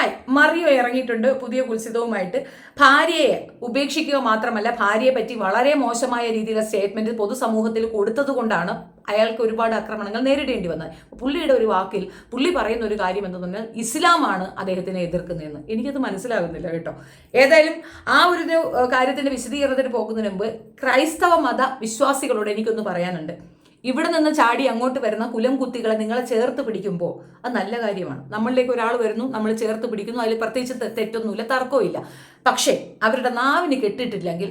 Hi മറിയോ ഇറങ്ങിയിട്ടുണ്ട് പുതിയ കുൽസിതവുമായിട്ട്. ഭാര്യയെ ഉപേക്ഷിക്കുക മാത്രമല്ല ഭാര്യയെ പറ്റി വളരെ മോശമായ രീതിയിലുള്ള സ്റ്റേറ്റ്മെന്റ് പൊതുസമൂഹത്തിൽ കൊടുത്തത് കൊണ്ടാണ് അയാൾക്ക് ഒരുപാട് ആക്രമണങ്ങൾ നേരിടേണ്ടി വന്നത്. പുള്ളിയുടെ ഒരു വാക്കിൽ പുള്ളി പറയുന്ന ഒരു കാര്യം എന്ന് പറഞ്ഞാൽ ഇസ്ലാമാണ് അദ്ദേഹത്തിനെ എതിർക്കുന്നതെന്ന്. എനിക്കത് മനസ്സിലാകുന്നില്ല കേട്ടോ. ഏതായാലും ആ ഒരു കാര്യത്തിന്റെ വിശദീകരണത്തിന് പോകുന്നതിന് മുമ്പ് ക്രൈസ്തവ മത വിശ്വാസികളോട് എനിക്കൊന്ന് പറയാനുണ്ട്. ഇവിടെ നിന്ന് ചാടി അങ്ങോട്ട് വരുന്ന കുലം കുത്തികളെ നിങ്ങളെ ചേർത്ത് പിടിക്കുമ്പോൾ അത് നല്ല കാര്യമാണ്. നമ്മളിലേക്ക് ഒരാൾ വരുന്നു നമ്മൾ ചേർത്ത് പിടിക്കുന്നു അതിൽ പ്രത്യേകിച്ച് തെറ്റൊന്നുമില്ല തർക്കമില്ല പക്ഷേ അവരുടെ നാവിന് കെട്ടിട്ടില്ലെങ്കിൽ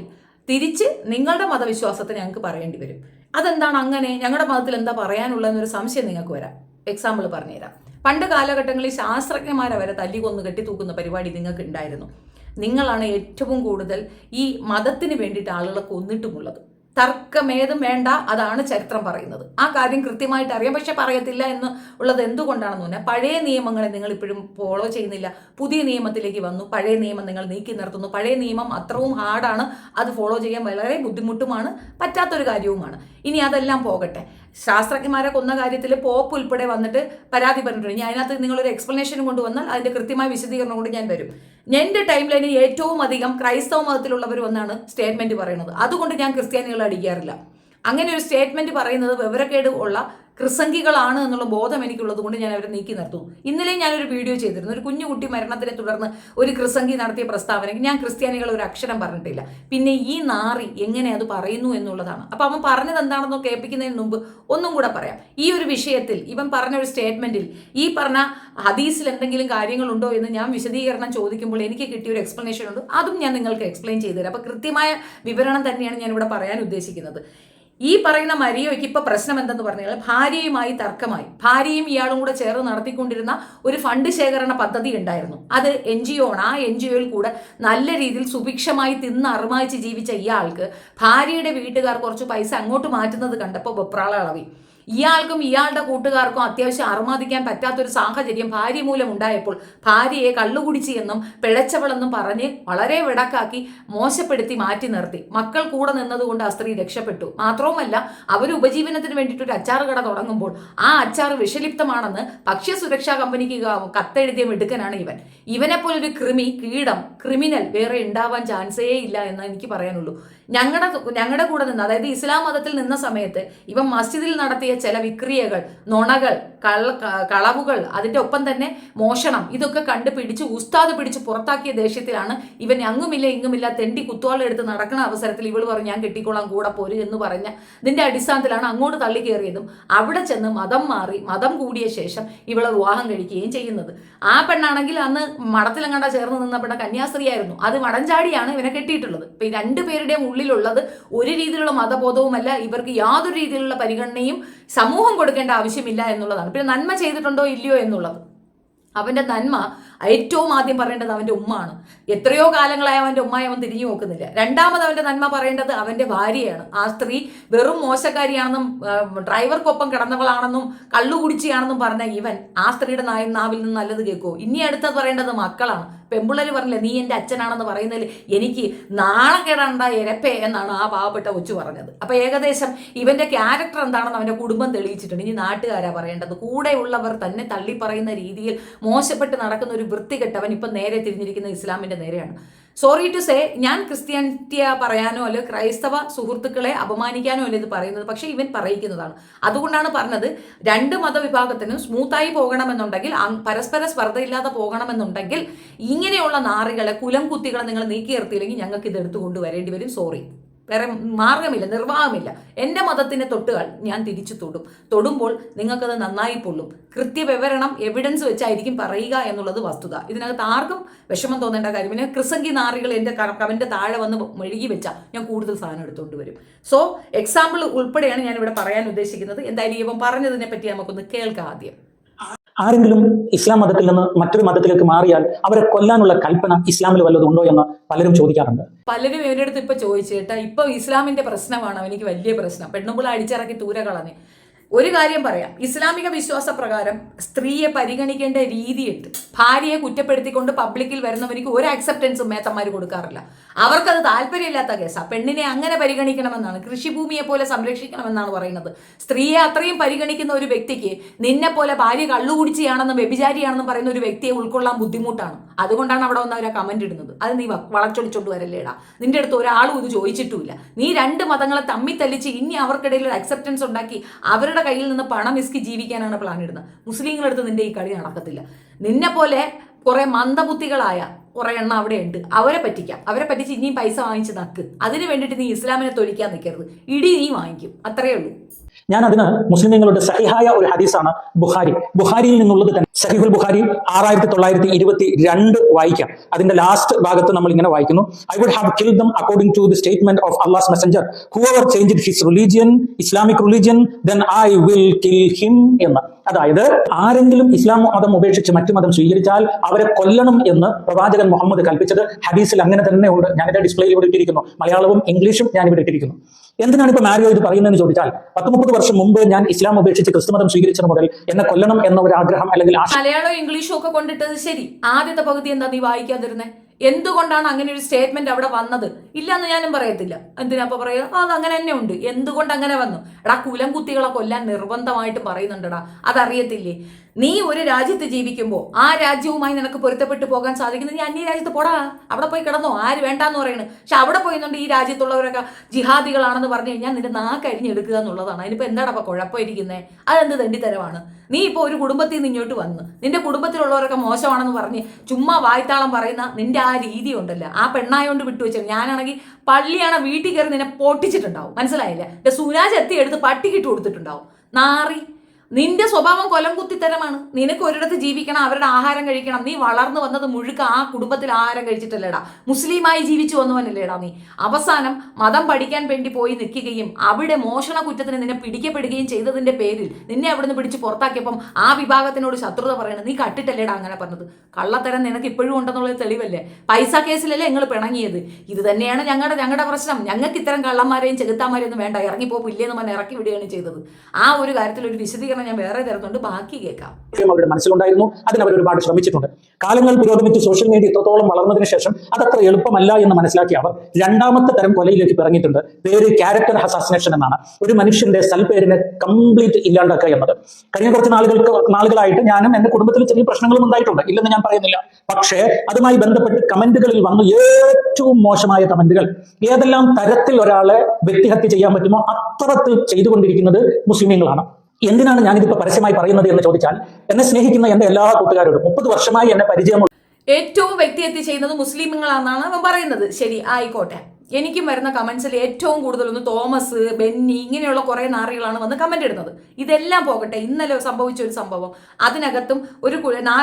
തിരിച്ച് നിങ്ങളുടെ മതവിശ്വാസത്തെ ഞങ്ങൾക്ക് പറയേണ്ടി വരും. അതെന്താണ് അങ്ങനെ? ഞങ്ങളുടെ മതത്തിൽ എന്താ പറയാനുള്ളതെന്നൊരു സംശയം നിങ്ങൾക്ക് വരാം. എക്സാമ്പിൾ പറഞ്ഞുതരാം. പണ്ട് കാലഘട്ടങ്ങളിൽ ശാസ്ത്രജ്ഞന്മാരെ വരെ തല്ലികൊന്ന് കെട്ടിത്തൂക്കുന്ന പരിപാടി നിങ്ങൾക്ക് ഉണ്ടായിരുന്നു നിങ്ങളാണ് ഏറ്റവും കൂടുതൽ ഈ മതത്തിന് വേണ്ടിയിട്ട് ആളുകളെ കൊന്നിട്ടുമുള്ളത്. തർക്കമേതും വേണ്ട അതാണ് ചരിത്രം പറയുന്നത്. ആ കാര്യം കൃത്യമായിട്ട് അറിയാം. പക്ഷെ പറയത്തില്ല എന്ന് ഉള്ളത് എന്തുകൊണ്ടാണെന്ന് പറഞ്ഞാൽ പഴയ നിയമങ്ങളെ നിങ്ങൾ ഇപ്പോഴും ഫോളോ ചെയ്യുന്നില്ല. പുതിയ നിയമത്തിലേക്ക് വന്നു. പഴയ നിയമം നിങ്ങൾ നീക്കി നിർത്തുന്നു. പഴയ നിയമം അത്രയും ഹാർഡാണ് അത് ഫോളോ ചെയ്യാൻ വളരെ ബുദ്ധിമുട്ടുമാണ്. പറ്റാത്തൊരു കാര്യവുമാണ്. ഇനി അതെല്ലാം പോകട്ടെ. ശാസ്ത്രജ്ഞന്മാരെ കൊന്ന കാര്യത്തിൽ പോപ്പ് ഉൾപ്പെടെ വന്നിട്ട് പരാതി പറഞ്ഞിട്ടുണ്ട്. ഇനി അതിനകത്ത് നിങ്ങളൊരു എക്സ്പ്ലനേഷൻ കൊണ്ടുവന്നാൽ അതിന്റെ കൃത്യമായ വിശദീകരണം കൊണ്ട് ഞാൻ വരും. എന്റെ ടൈം ലൈനിൽ ഏറ്റവും അധികം ക്രൈസ്തവ മതത്തിലുള്ളവർ വന്നാണ് സ്റ്റേറ്റ്മെന്റ് പറയുന്നത്. അതുകൊണ്ട് ഞാൻ ക്രിസ്ത്യാനികളെ അടിക്കാറില്ല. അങ്ങനെ ഒരു സ്റ്റേറ്റ്മെന്റ് പറയുന്നത് വിവരക്കേട് ഉള്ള ക്രിസംഗികളാണ് എന്നുള്ള ബോധം എനിക്കുള്ളത് കൊണ്ട് ഞാൻ അവരെ നീക്കി നിർത്തും. ഇന്നലെ ഞാനൊരു വീഡിയോ ചെയ്തിരുന്നു. ഒരു കുഞ്ഞു കുട്ടി മരണത്തിനെ തുടർന്ന് ഒരു ക്രിസംഗി നടത്തിയ പ്രസ്താവന. ഞാൻ ക്രിസ്ത്യാനികൾ ഒരു അക്ഷരം പറഞ്ഞിട്ടില്ല. പിന്നെ ഈ നാറി എങ്ങനെ അത് പറയുന്നു എന്നുള്ളതാണ്. അപ്പൊ അവൻ പറഞ്ഞത് എന്താണെന്നോ കേൾപ്പിക്കുന്നതിന് മുമ്പ് ഒന്നും കൂടെ പറയാം. ഈ ഒരു വിഷയത്തിൽ ഇവൻ പറഞ്ഞ ഒരു സ്റ്റേറ്റ്മെന്റിൽ ഈ പറഞ്ഞ ഹദീസിൽ എന്തെങ്കിലും കാര്യങ്ങളുണ്ടോ എന്ന് ഞാൻ വിശദീകരണം ചോദിക്കുമ്പോൾ എനിക്ക് കിട്ടിയ ഒരു എക്സ്പ്ലനേഷൻ ഉണ്ട്. അതും ഞാൻ നിങ്ങൾക്ക് എക്സ്പ്ലെയിൻ ചെയ്തു തരാം. അപ്പൊ കൃത്യമായ വിവരണം തന്നെയാണ് ഞാൻ ഇവിടെ പറയാൻ ഉദ്ദേശിക്കുന്നത്. ഈ പറയുന്ന മരിയോയ്ക്ക് ഇപ്പൊ പ്രശ്നം എന്തെന്ന് പറഞ്ഞാൽ ഭാര്യയുമായി തർക്കമായി. ഭാര്യയും ഇയാളും കൂടെ ചേർന്ന് നടത്തിക്കൊണ്ടിരുന്ന ഒരു ഫണ്ട് ശേഖരണ പദ്ധതി ഉണ്ടായിരുന്നു. അത് എൻ ജി ഒ ആണ് ആ എൻ ജി ഒയിൽ കൂടെ നല്ല രീതിയിൽ സുഭിക്ഷമായി തിന്ന് അറുമായിച്ച് ജീവിച്ച ഇയാൾക്ക് ഭാര്യയുടെ വീട്ടുകാർ കുറച്ച് പൈസ അങ്ങോട്ട് മാറ്റുന്നത് കണ്ടപ്പോൾ വെപ്രാള അളവി ഇയാൾക്കും ഇയാളുടെ കൂട്ടുകാർക്കും അത്യാവശ്യം അറുമാദിക്കാൻ പറ്റാത്തൊരു സാഹചര്യം ഭാര്യ മൂലം ഉണ്ടായപ്പോൾ ഭാര്യയെ കള്ളുകുടിച്ച് എന്നും പിഴച്ചവളെന്നും പറഞ്ഞ് വളരെ വിടക്കാക്കി മോശപ്പെടുത്തി മാറ്റി നിർത്തി. മക്കൾ കൂടെ നിന്നതുകൊണ്ട് ആ സ്ത്രീ രക്ഷപ്പെട്ടു. മാത്രവുമല്ല അവർ ഉപജീവനത്തിന് വേണ്ടിയിട്ട് ഒരു അച്ചാർ കട തുടങ്ങുമ്പോൾ ആ അച്ചാർ വിഷലിപ്തമാണെന്ന് ഭക്ഷ്യസുരക്ഷാ കമ്പനിക്ക് ക- കത്തെഴുതിയ മിടുക്കനാണ് ഇവൻ. ഇവനെപ്പോലൊരു കൃമി കീടം ക്രിമിനൽ വേറെ ഉണ്ടാവാൻ ചാൻസേ ഇല്ല എന്ന് എനിക്ക് പറയാനുള്ളൂ. ഞങ്ങളുടെ ഞങ്ങളുടെ കൂടെ നിന്ന് അതായത് ഇസ്ലാം മതത്തിൽ നിന്ന സമയത്ത് ഇവൻ മസ്ജിദിൽ നടത്തിയ ചില വിക്രിയകൾ നുണകൾ കള കളവുകൾ അതിന്റെ ഒപ്പം തന്നെ മോഷണം ഇതൊക്കെ കണ്ട് പിടിച്ച് ഉസ്താദ് പിടിച്ച് പുറത്താക്കിയ ദേഷ്യത്തിലാണ് ഇവൻ അങ്ങുമില്ല ഇങ്ങുമില്ല തെണ്ടി കുത്തുവാളെടുത്ത് നടക്കുന്ന അവസരത്തിൽ ഇവൾ പറഞ്ഞു ഞാൻ കിട്ടിക്കോളാം കൂടെ പോര് എന്ന് പറഞ്ഞ ഇതിന്റെ അടിസ്ഥാനത്തിലാണ് അങ്ങോട്ട് തള്ളി കയറിയതും അവിടെ ചെന്ന് മതം മാറി മതം കൂടിയ ശേഷം ഇവളെ വിവാഹം കഴിക്കുകയും ചെയ്യുന്നത്. ആ പെണ്ണാണെങ്കിൽ അന്ന് മഠത്തിലങ്ങാണ്ട ചേർന്ന് നിന്ന പെണ്ണ കന്യാസ്ത്രീയായിരുന്നു. അത് മടഞ്ചാടിയാണ് ഇവനെ കെട്ടിയിട്ടുള്ളത്. ഇപ്പം ഈ രണ്ടുപേരുടെയും ഉള്ളിലുള്ളത് ഒരു രീതിയിലുള്ള മതബോധവുമല്ല ഇവർക്ക് യാതൊരു രീതിയിലുള്ള പരിഗണനയും സമൂഹം കൊടുക്കേണ്ട ആവശ്യമില്ല എന്നുള്ളതാണ്. പിന്നെ നന്മ ചെയ്തിട്ടുണ്ടോ ഇല്ലയോ എന്നുള്ളത്. അവന്റെ നന്മ ഏറ്റവും ആദ്യം പറയേണ്ടത് അവന്റെ ഉമ്മയാണ് എത്രയോ കാലങ്ങളായി അവന്റെ ഉമ്മയെ അവൻ തിരിഞ്ഞു നോക്കുന്നില്ല. രണ്ടാമത് അവന്റെ നന്മ പറയേണ്ടത് അവന്റെ ഭാര്യയാണ്. ആ സ്ത്രീ വെറും മോശക്കാരിയാണെന്നും ഡ്രൈവർക്കൊപ്പം കിടന്നവളാണെന്നും കള്ളു കുടിച്ചിയാണെന്നും പറഞ്ഞ ഇവൻ ആ സ്ത്രീയുടെ നായ നാവിൽ നിന്ന് നല്ലത് കേൾക്കുമോ ഇനി അടുത്തത് പറയേണ്ടത് മക്കളാണ്. പെമ്പിള്ളേര് പറഞ്ഞില്ലേ നീ എന്റെ അച്ഛനാണെന്ന് പറയുന്നതിൽ എനിക്ക് നാളെ കേടണ്ട എരപ്പേ എന്നാണ് ആ പാവപ്പെട്ട കൊച്ചു പറഞ്ഞത്. അപ്പോൾ ഏകദേശം ഇവന്റെ ക്യാരക്ടർ എന്താണെന്ന് അവന്റെ കുടുംബം തെളിയിച്ചിട്ടുണ്ട്. ഇനി നാട്ടുകാരാ പറയേണ്ടത്. കൂടെയുള്ളവർ തന്നെ തള്ളി പറയുന്ന രീതിയിൽ മോശപ്പെട്ട് നടക്കുന്ന ഒരു വൃത്തികെട്ടവൻ ഇപ്പം നേരെ തിരിഞ്ഞിരിക്കുന്ന ഇസ്ലാമിന്റെ നേരെയാണ്. സോറി ടു സേ ഞാൻ ക്രിസ്ത്യാനിറ്റിയ പറയാനോ അല്ലെ ക്രൈസ്തവ സുഹൃത്തുക്കളെ അപമാനിക്കാനോ അല്ല ഇത് പറയുന്നത്. പക്ഷെ ഇവൻ പറയിക്കുന്നതാണ് അതുകൊണ്ടാണ് പറഞ്ഞത് രണ്ട് മതവിഭാഗത്തിനും സ്മൂത്തായി പോകണമെന്നുണ്ടെങ്കിൽ പരസ്പര സ്പർദ്ധയില്ലാതെ പോകണമെന്നുണ്ടെങ്കിൽ ഇങ്ങനെയുള്ള നാറികളെ കുലം കുത്തികളെ നിങ്ങൾ നീക്കി നിർത്തിയില്ലെങ്കിൽ ഞങ്ങൾക്ക് ഇത് എടുത്തു കൊണ്ടുവരേണ്ടി വരും. സോറി വേറെ മാർഗമില്ല നിർവാഹമില്ല. എന്റെ മതത്തിനെ തൊട്ടുകൾ ഞാൻ തിരിച്ചു തൊടും. തൊടുമ്പോൾ നിങ്ങൾക്കത് നന്നായി പൊള്ളും. കൃത്യവിവരണം എവിഡൻസ് വെച്ചായിരിക്കും പറയുക എന്നുള്ളത് വസ്തുത. ഇതിനകത്ത് ആർക്കും വിഷമം തോന്നേണ്ട കാര്യം പിന്നെ ക്രിസംഗി നാറികൾ എന്റെ കവന്റെ താഴെ വന്ന് മെഴുകി വെച്ചാൽ ഞാൻ കൂടുതൽ സാധനം എടുത്തുകൊണ്ട് വരും. സോ എക്സാമ്പിൾ ഉൾപ്പെടെയാണ് ഞാൻ ഇവിടെ പറയാൻ ഉദ്ദേശിക്കുന്നത്. എന്തായാലും ഇവൻ പറഞ്ഞതിനെ പറ്റി നമുക്കൊന്ന് കേൾക്കാം ആദ്യം. ആരെങ്കിലും ഇസ്ലാം മതത്തിൽ നിന്ന് മറ്റൊരു മതത്തിലേക്ക് മാറിയാൽ അവരെ കൊല്ലാനുള്ള കൽപ്പന ഇസ്ലാമിൽ വല്ലതും ഉണ്ടോ എന്ന് പലരും ചോദിക്കാറുണ്ട്. പലരും ഇവരുടെ അടുത്ത് ഇപ്പൊ ചോദിച്ചേട്ടാ ഇപ്പൊ ഇസ്ലാമിന്റെ പ്രശ്നമാണ്? എനിക്ക് വലിയ പ്രശ്നം. പെണ്ണുമ്പിള അടിച്ചിറക്കി ദൂരെ കളഞ്ഞ് ഒരു കാര്യം പറയാം. ഇസ്ലാമിക വിശ്വാസ പ്രകാരം സ്ത്രീയെ പരിഗണിക്കേണ്ട രീതിയുണ്ട്. ഭാര്യയെ കുറ്റപ്പെടുത്തിക്കൊണ്ട് പബ്ലിക്കിൽ വരുന്നവർക്ക് ഒരു അക്സെപ്റ്റൻസും മേത്തന്മാർ കൊടുക്കാറില്ല. അവർക്കത് താല്പര്യമില്ലാത്ത കേസാ. പെണ്ണിനെ അങ്ങനെ പരിഗണിക്കണമെന്നാണ് കൃഷിഭൂമിയെ പോലെ സംരക്ഷിക്കണമെന്നാണ് പറയുന്നത്. സ്ത്രീയെ അത്രയും പരിഗണിക്കുന്ന ഒരു വ്യക്തിക്ക് നിന്നെ പോലെ ഭാര്യ കള്ളുകുടിച്ചിയാണെന്നും വ്യഭിചാരിയാണെന്നും പറയുന്ന ഒരു വ്യക്തിയെ ഉൾക്കൊള്ളാൻ ബുദ്ധിമുട്ടാണ്. അതുകൊണ്ടാണ് അവിടെ വന്ന് അവരെ കമന്റ് ഇടുന്നത്. അത് നീ വളച്ചൊടിച്ചോണ്ട് വരല്ലേടാ. നിന്റെ അടുത്ത് ഒരാളും ഇത് ചോദിച്ചിട്ടുമില്ല. നീ രണ്ട് മതങ്ങളെ തമ്മി തല്ലിച്ച് ഇനി അവർക്കിടയിൽ ഒരു അക്സെപ്റ്റൻസ് ഉണ്ടാക്കി അവരുടെ കയ്യിൽ നിന്ന് പണം ഇസ്കി ജീവിക്കാനാണ് പ്ലാൻ ഇടുന്നത്. മുസ്ലിങ്ങളുടെ അടുത്ത് നിന്റെ ഈ കളി നടക്കത്തില്ല. നിന്നെ പോലെ കുറെ മന്ദബുദ്ധികളായ കുറെ എണ്ണം അവിടെ ഉണ്ട്. അവരെ പറ്റിക്കാം. അവരെ പറ്റിച്ച് ഇനിയും പൈസ വാങ്ങിച്ച് നക്ക്. അതിന് വേണ്ടിയിട്ട് നീ ഇസ്ലാമിനെ തൊലിക്കാൻ നിൽക്കരുത് ഇടി നീ വാങ്ങിക്കും. അത്രയേ ഉള്ളൂ. ഞാൻ അതിന് മുസ്ലിമീങ്ങളുടെ സഹിഹായ ഒരു ഹദീസാണ് ബുഖാരി. ബുഖാരിയിൽ നിന്നുള്ളത് തന്നെ സഹിഹുൽ ബുഖാരി ആറായിരത്തി തൊള്ളായിരത്തി ഇരുപത്തി രണ്ട് വായിക്കാം. അതിന്റെ ലാസ്റ്റ് ഭാഗത്ത് നമ്മൾ ഇങ്ങനെ വായിക്കുന്നു. I would have kill them according to the statement of Allah's messenger whoever change his religion Islamic religion then I will kill him എന്ന്. അതായത് ആരെങ്കിലും ഇസ്ലാം മതം ഉപേക്ഷിച്ച് മറ്റു മതം സ്വീകരിച്ചാൽ അവരെ കൊല്ലണം എന്ന് പ്രവാചകൻ മുഹമ്മദ് കൽപ്പിച്ചത് ഹദീസിൽ അങ്ങനെ തന്നെ ഉണ്ട് ഞാനിത് ഡിസ്പ്ലേയിൽ ഇവിടെ ഇട്ടിരിക്കുന്നു. മലയാളവും ഇംഗ്ലീഷും ഞാൻ ഇവിടെ ഇട്ടിരിക്കുന്നു. എന്തിനാണ് ഇപ്പൊ മാരിയോ ഇത് പറയുന്നതെന്ന് ചോദിച്ചാൽ പത്ത് മുപ്പത് വർഷം മുമ്പ് ഞാൻ ഇസ്ലാം ഉപേക്ഷിച്ച് ക്രിസ്തുമതം സ്വീകരിച്ചത് മുതൽ എന്നെ കൊല്ലണം എന്ന ഒരു ആഗ്രഹം അല്ലെങ്കിൽ മലയാളവും ഇംഗ്ലീഷും ഒക്കെ കൊണ്ടിട്ടത് ശരി. ആദ്യത്തെ പകുതി എന്താ നീ വായിക്കാതിരുന്നേ? എന്തുകൊണ്ടാണ് അങ്ങനെ ഒരു സ്റ്റേറ്റ്മെന്റ് അവിടെ വന്നത്? ഇല്ലെന്ന് ഞാനും പറയത്തില്ല. എന്തിനാ പറയുക? അത് അങ്ങനെ തന്നെ ഉണ്ട്. എന്തുകൊണ്ട് അങ്ങനെ വന്നു? എടാ കുലം കുത്തികളെ കൊല്ലാൻ നിർബന്ധമായിട്ട് പറയുന്നുണ്ടടാ. അതറിയത്തില്ലേ? നീ ഒരു രാജ്യത്ത് ജീവിക്കുമ്പോൾ ആ രാജ്യവുമായി നിനക്ക് പൊരുത്തപ്പെട്ടു പോകാൻ സാധിക്കുന്നത് നീ അന്യ രാജ്യത്ത് പോടാ. അവിടെ പോയി കിടന്നോ. ആര് വേണ്ടാന്ന് പറയുന്നത് പക്ഷെ അവിടെ പോയിന്നുണ്ട് ഈ രാജ്യത്തുള്ളവരൊക്കെ ജിഹാദികളാണെന്ന് പറഞ്ഞു കഴിഞ്ഞാൽ നിന്റെ നാ കഴിഞ്ഞെടുക്കുക എന്നുള്ളതാണ്. അതിനിപ്പോൾ എന്താണ് അപ്പോൾ കുഴപ്പമായിരിക്കുന്നത് അതെന്ത് തെണ്ടിത്തരമാണ്? നീ ഇപ്പോൾ ഒരു കുടുംബത്തിൽ നിന്ന് ഇങ്ങോട്ട് വന്ന് നിന്റെ കുടുംബത്തിലുള്ളവരൊക്കെ മോശമാണെന്ന് പറഞ്ഞ് ചുമ്മാ വായ്ത്താളം പറയുന്ന നിന്റെ ആ രീതി ഉണ്ടല്ലോ. ആ പെണ്ണായോണ്ട് വിട്ടുവെച്ചു ഞാനാണെങ്കിൽ പള്ളിയാണ് വീട്ടിൽ കയറി നിന്നെ പൊട്ടിച്ചിട്ടുണ്ടാവും. മനസ്സിലായില്ല? സുരാജ് എത്തി എടുത്ത് പട്ടിക്കിട്ട് കൊടുത്തിട്ടുണ്ടാവും. നാറി നിന്റെ സ്വഭാവം കൊലം കുത്തിത്തരമാണ്. നിനക്ക് ഒരിടത്ത് ജീവിക്കണം അവരുടെ ആഹാരം കഴിക്കണം. നീ വളർന്നു വന്നത് മുഴുക്ക ആ കുടുംബത്തിൽ ആഹാരം കഴിച്ചിട്ടല്ലേടാ. മുസ്ലിമായി ജീവിച്ചു വന്നവനല്ലേടാ നീ. അവസാനം മതം പഠിക്കാൻ വേണ്ടി പോയി നിൽക്കുകയും അവിടെ മോഷണ കുറ്റത്തിന് നിന്നെ പിടിക്കപ്പെടുകയും ചെയ്തതിന്റെ പേരിൽ നിന്നെ അവിടുന്ന് പിടിച്ച് പുറത്താക്കിയപ്പം ആ വിഭാഗത്തിനോട് ശത്രുത പറയണം നീ കട്ടിട്ടല്ലേടാ അങ്ങനെ പറഞ്ഞത്. കള്ളത്തരം നിനക്ക് ഇപ്പോഴും ഉണ്ടെന്നുള്ളത് തെളിവല്ലേ? പൈസ കേസിലല്ലേ നിങ്ങൾ പിണങ്ങിയത്? ഇത് തന്നെയാണ് ഞങ്ങളുടെ ഞങ്ങളുടെ പ്രശ്നം. ഞങ്ങൾക്ക് ഇത്തരം കള്ളന്മാരെയും ചെകുത്താന്മാരെയും വേണ്ട. ഇറങ്ങിപ്പോ ഇല്ലേന്ന് പറഞ്ഞ് ഇറക്കി വിടുകയാണ് ചെയ്തത്. ആ ഒരു കാര്യത്തിൽ ഒരു വിശദീകരണം ഞാൻ വേറെ തരുന്നുണ്ട് ബാക്കി കേൾക്കാം. അവരുടെ മനസ്സിലുണ്ടായിരുന്നു അതിന് അവർ ഒരുപാട് ശ്രമിച്ചിട്ടുണ്ട്. കാലങ്ങൾ പുരോഗമിച്ച് സോഷ്യൽ മീഡിയ ഇത്രത്തോളം വളർന്നതിന് ശേഷം അതത്ര എളുപ്പമല്ല എന്ന് മനസ്സിലാക്കി അവർ രണ്ടാമത്തെ തരം കൊലയിലേക്ക് ഇറങ്ങിയിട്ടുണ്ട് പേര് ക്യാരക്ടർ അസാസിനേഷൻ എന്നാണ്. ഒരു മനുഷ്യന്റെ സൽപേരിനെ കംപ്ലീറ്റ് ഇല്ലാണ്ടാക്കുക എന്നത്. കഴിഞ്ഞ കുറച്ച് നാളുകൾക്ക് നാളുകളായിട്ട് ഞാനും എന്റെ കുടുംബത്തിൽ ചെറിയ പ്രശ്നങ്ങളും ഉണ്ടായിട്ടുണ്ട്. ഇല്ലെന്ന് ഞാൻ പറയുന്നില്ല. പക്ഷേ അതുമായി ബന്ധപ്പെട്ട് കമന്റുകളിൽ വന്ന ഏറ്റവും മോശമായ കമന്റുകൾ. ഏതെല്ലാം തരത്തിൽ ഒരാളെ വ്യക്തിഹത്യ ചെയ്യാൻ പറ്റുമോ അത്തരത്തിൽ ചെയ്തുകൊണ്ടിരിക്കുന്നത് മുസ്ലിമീങ്ങളാണ്. എന്തിനാണ് ഞാനിതിപ്പോ പരസ്യമായി പറയുന്നത് എന്ന് ചോദിച്ചാൽ എന്നെ സ്നേഹിക്കുന്ന എന്റെ എല്ലാ കൂട്ടുകാരോടും മുപ്പത് വർഷമായി എന്നെ പരിചയമുള്ള ഏറ്റവും വ്യക്തി എത്തി ചെയ്യുന്നത് മുസ്ലിമുകളാണെന്നാണ് അവൻ പറയുന്നത്. ശരി ആയിക്കോട്ടെ. എനിക്കും വരുന്ന കമൻസിൽ ഏറ്റവും കൂടുതൽ ഒന്ന് തോമസ് ബെന്നി ഇങ്ങനെയുള്ള കുറെ നാറികളാണ് വന്ന് കമന്റ് ഇടുന്നത്. ഇതെല്ലാം പോകട്ടെ ഇന്നലെ സംഭവിച്ച ഒരു സംഭവം. അതിനകത്തും ഒരു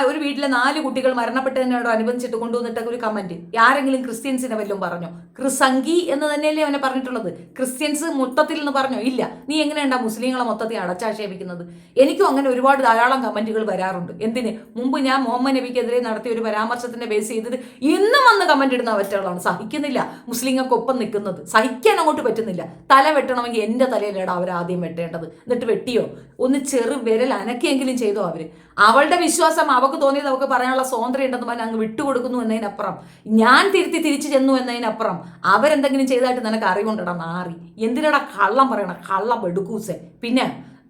ഒരു വീട്ടിലെ നാല് കുട്ടികൾ മരണപ്പെട്ടതിനോട് അനുബന്ധിച്ചിട്ട് കൊണ്ടുവന്നിട്ട് ഒരു കമന്റ് ആരെങ്കിലും ക്രിസ്ത്യൻസിനെ വല്ലതും പറഞ്ഞു? ക്രിസംഗി എന്ന് തന്നെയല്ലേ അവനെ പറഞ്ഞിട്ടുള്ളത്? ക്രിസ്ത്യൻസ് മൊത്തത്തിൽ എന്ന് പറഞ്ഞോ? ഇല്ല. നീ എങ്ങനെയുണ്ടാ മുസ്ലിങ്ങളെ മൊത്തത്തിൽ അടച്ചാക്ഷേപിക്കുന്നത്? എനിക്കും അങ്ങനെ ഒരുപാട് ധാരാളം കമന്റുകൾ വരാറുണ്ട്. എന്തിന്? മുമ്പ് ഞാൻ മുഹമ്മദ് നബിക്കെതിരെ നടത്തിയ ഒരു പരാമർശത്തിന്റെ ബേസ് ചെയ്തത് ഇന്നും വന്ന് കമന്റ് ഇടുന്ന അവറ്റകളാണ്. സഹിക്കുന്നില്ല. മുസ്ലിങ്ങൾക്കൊപ്പം നിൽക്കുന്നത്. സഹിക്കാൻ അങ്ങോട്ട് പറ്റുന്നില്ല. തല വെട്ടണമെങ്കിൽ എന്റെ തലയിലേടാ അവർ ആദ്യം വെട്ടേണ്ടത്. എന്നിട്ട് വെട്ടിയോ? ഒന്ന് ചെറു വിരൽ അനക്കിയെങ്കിലും ചെയ്തോ അവർ അവളുടെ വിശ്വാസം അവൾക്ക് തോന്നിയത് അവൾക്ക് പറയാനുള്ള സ്വാതന്ത്ര്യം ഉണ്ടെന്ന് പറഞ്ഞാൽ അങ്ങ് വിട്ടുകൊടുക്കുന്നു എന്നതിനപ്പുറം. ഞാൻ തിരുത്തി തിരിച്ചു ചെന്നു എന്നതിനപ്പുറം അവരെന്തെങ്കിലും ചെയ്തായിട്ട് നിനക്ക് അറിവുണ്ടടാ മാറി എന്തിനടാ കള്ളം പറയണം? കള്ളം എടുക്കൂസെ. പിന്നെ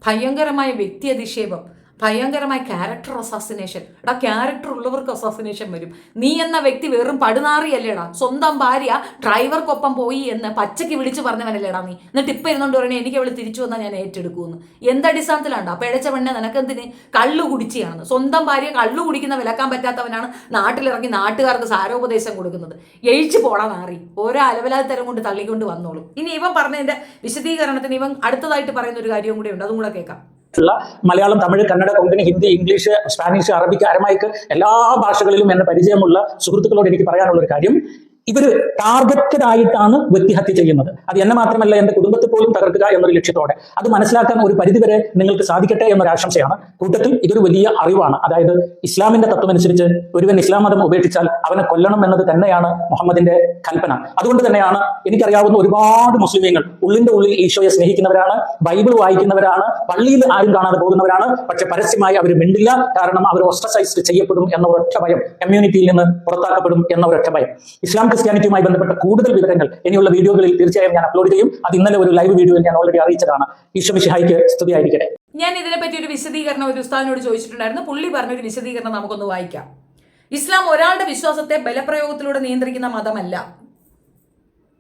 ഭയങ്കരമായ വ്യക്തി അധിക്ഷേപം ഭയങ്കരമായ ക്യാരക്ടർ അസാസിനേഷൻ എടാ ക്യാരക്ടർ ഉള്ളവർക്ക് അസാസിനേഷൻ വരും. നീ എന്ന വ്യക്തി വെറും പടുനാറിയല്ലേടാ. സ്വന്തം ഭാര്യ ഡ്രൈവർക്കൊപ്പം പോയി എന്ന് പച്ചയ്ക്ക് വിളിച്ചു പറഞ്ഞവനല്ലേടാ നീ. എന്നിട്ട് ഇപ്പം ഇരുന്നോണ്ട് പറയണേ എനിക്ക് അവൾ തിരിച്ചു വന്നാൽ ഞാൻ ഏറ്റെടുക്കുമെന്ന്. എന്തടിസ്ഥാനത്തിലാണ്ടോ അപ്പം ഇഴച്ച പെണ്ണെ നിനക്കെന്തിന്? കള്ളു കുടിച്ചിയാണെന്ന്. സ്വന്തം ഭാര്യ കള്ളു കുടിക്കുന്ന വിലക്കാൻ പറ്റാത്തവനാണ് നാട്ടിലിറങ്ങി നാട്ടുകാർക്ക് സാരോപദേശം കൊടുക്കുന്നത്. എഴിച്ചു പോടാ നാറി. ഓരോ അലവലാതി തരം കൊണ്ട് തള്ളിക്കൊണ്ട് വന്നോളൂ. ഇനി ഇവൻ പറഞ്ഞതിന്റെ വിശദീകരണത്തിന് ഇവൻ അടുത്തതായിട്ട് പറയുന്ന ഒരു കാര്യവും കൂടെ ഉണ്ട്. അതും കൂടെ കേൾക്കാം. ഉള്ള Malayalam Tamil Kannada Konkani Hindi English Spanish Arabic Aramaic എല്ലാ ഭാഷകളിലും എന്നെ പരിചയമുള്ള സുഹൃത്തുക്കളോട് എനിക്ക് പറയാനുള്ള ഒരു കാര്യം. ഇവർ ടാർഗറ്റഡ് ആയിട്ടാണ് വ്യക്തിഹത്യ ചെയ്യുന്നത്. അത് എന്നെ മാത്രമല്ല എന്റെ കുടുംബത്തെ പോലും തകർക്കുക എന്നൊരു ലക്ഷ്യത്തോടെ. അത് മനസ്സിലാക്കാൻ ഒരു പരിധിവരെ നിങ്ങൾക്ക് സാധിക്കട്ടെ എന്നൊരു ആശംസയാണ്. കൂട്ടത്തിൽ ഇതൊരു വലിയ അറിവാണ്. അതായത് ഇസ്ലാമിന്റെ തത്വമനുസരിച്ച് ഒരുവൻ ഇസ്ലാം മതം ഉപേക്ഷിച്ചാൽ അവനെ കൊല്ലണം എന്നത് തന്നെയാണ് മുഹമ്മദിന്റെ കൽപ്പന. അതുകൊണ്ട് തന്നെയാണ് എനിക്കറിയാവുന്ന ഒരുപാട് മുസ്ലിമീങ്ങൾ ഉള്ളിന്റെ ഉള്ളിൽ ഈശോയെ സ്നേഹിക്കുന്നവരാണ് ബൈബിൾ വായിക്കുന്നവരാണ് പള്ളിയിൽ ആരും കാണാതെ പോകുന്നവരാണ്. പക്ഷെ പരസ്യമായി അവർ മിണ്ടില്ല. കാരണം അവർ ഓസ്ട്രസൈസ്ഡ് ചെയ്യപ്പെടും എന്ന ഒരൊറ്റ ഭയം കമ്മ്യൂണിറ്റിയിൽ നിന്ന് പുറത്താക്കപ്പെടും എന്ന ഒരൊറ്റ ഭയം. ഇസ്ലാം ക്രിസ്ത്യാനിറ്റിയുമായി ബന്ധപ്പെട്ട കൂടുതൽ വിവരങ്ങൾ ഇനിയുള്ള വീഡിയോകളിൽ തീർച്ചയായും ഞാൻ അപ്ലോഡ് ചെയ്യും. അത് ഇന്നലെ ഒരു ലൈവ് വീഡിയോയിൽ ഞാൻ ഓൾറെഡി അറിയിച്ചതാണ്. ഈശോ മിശിഹായിക്ക് സ്തുതിയായിരിക്കട്ടെ. ഞാൻ ഇതിനെപ്പറ്റി ഒരു വിശദീകരണം ഒരു ഉസ്താദിനോട് ചോദിച്ചിട്ടുണ്ടായിരുന്നു. പുള്ളി പറഞ്ഞൊരു വിശദീകരണം നമുക്കൊന്ന് വായിക്കാം. ഇസ്ലാം ഒരാളുടെ വിശ്വാസത്തെ ബലപ്രയോഗത്തിലൂടെ നിയന്ത്രിക്കുന്ന മതമല്ല.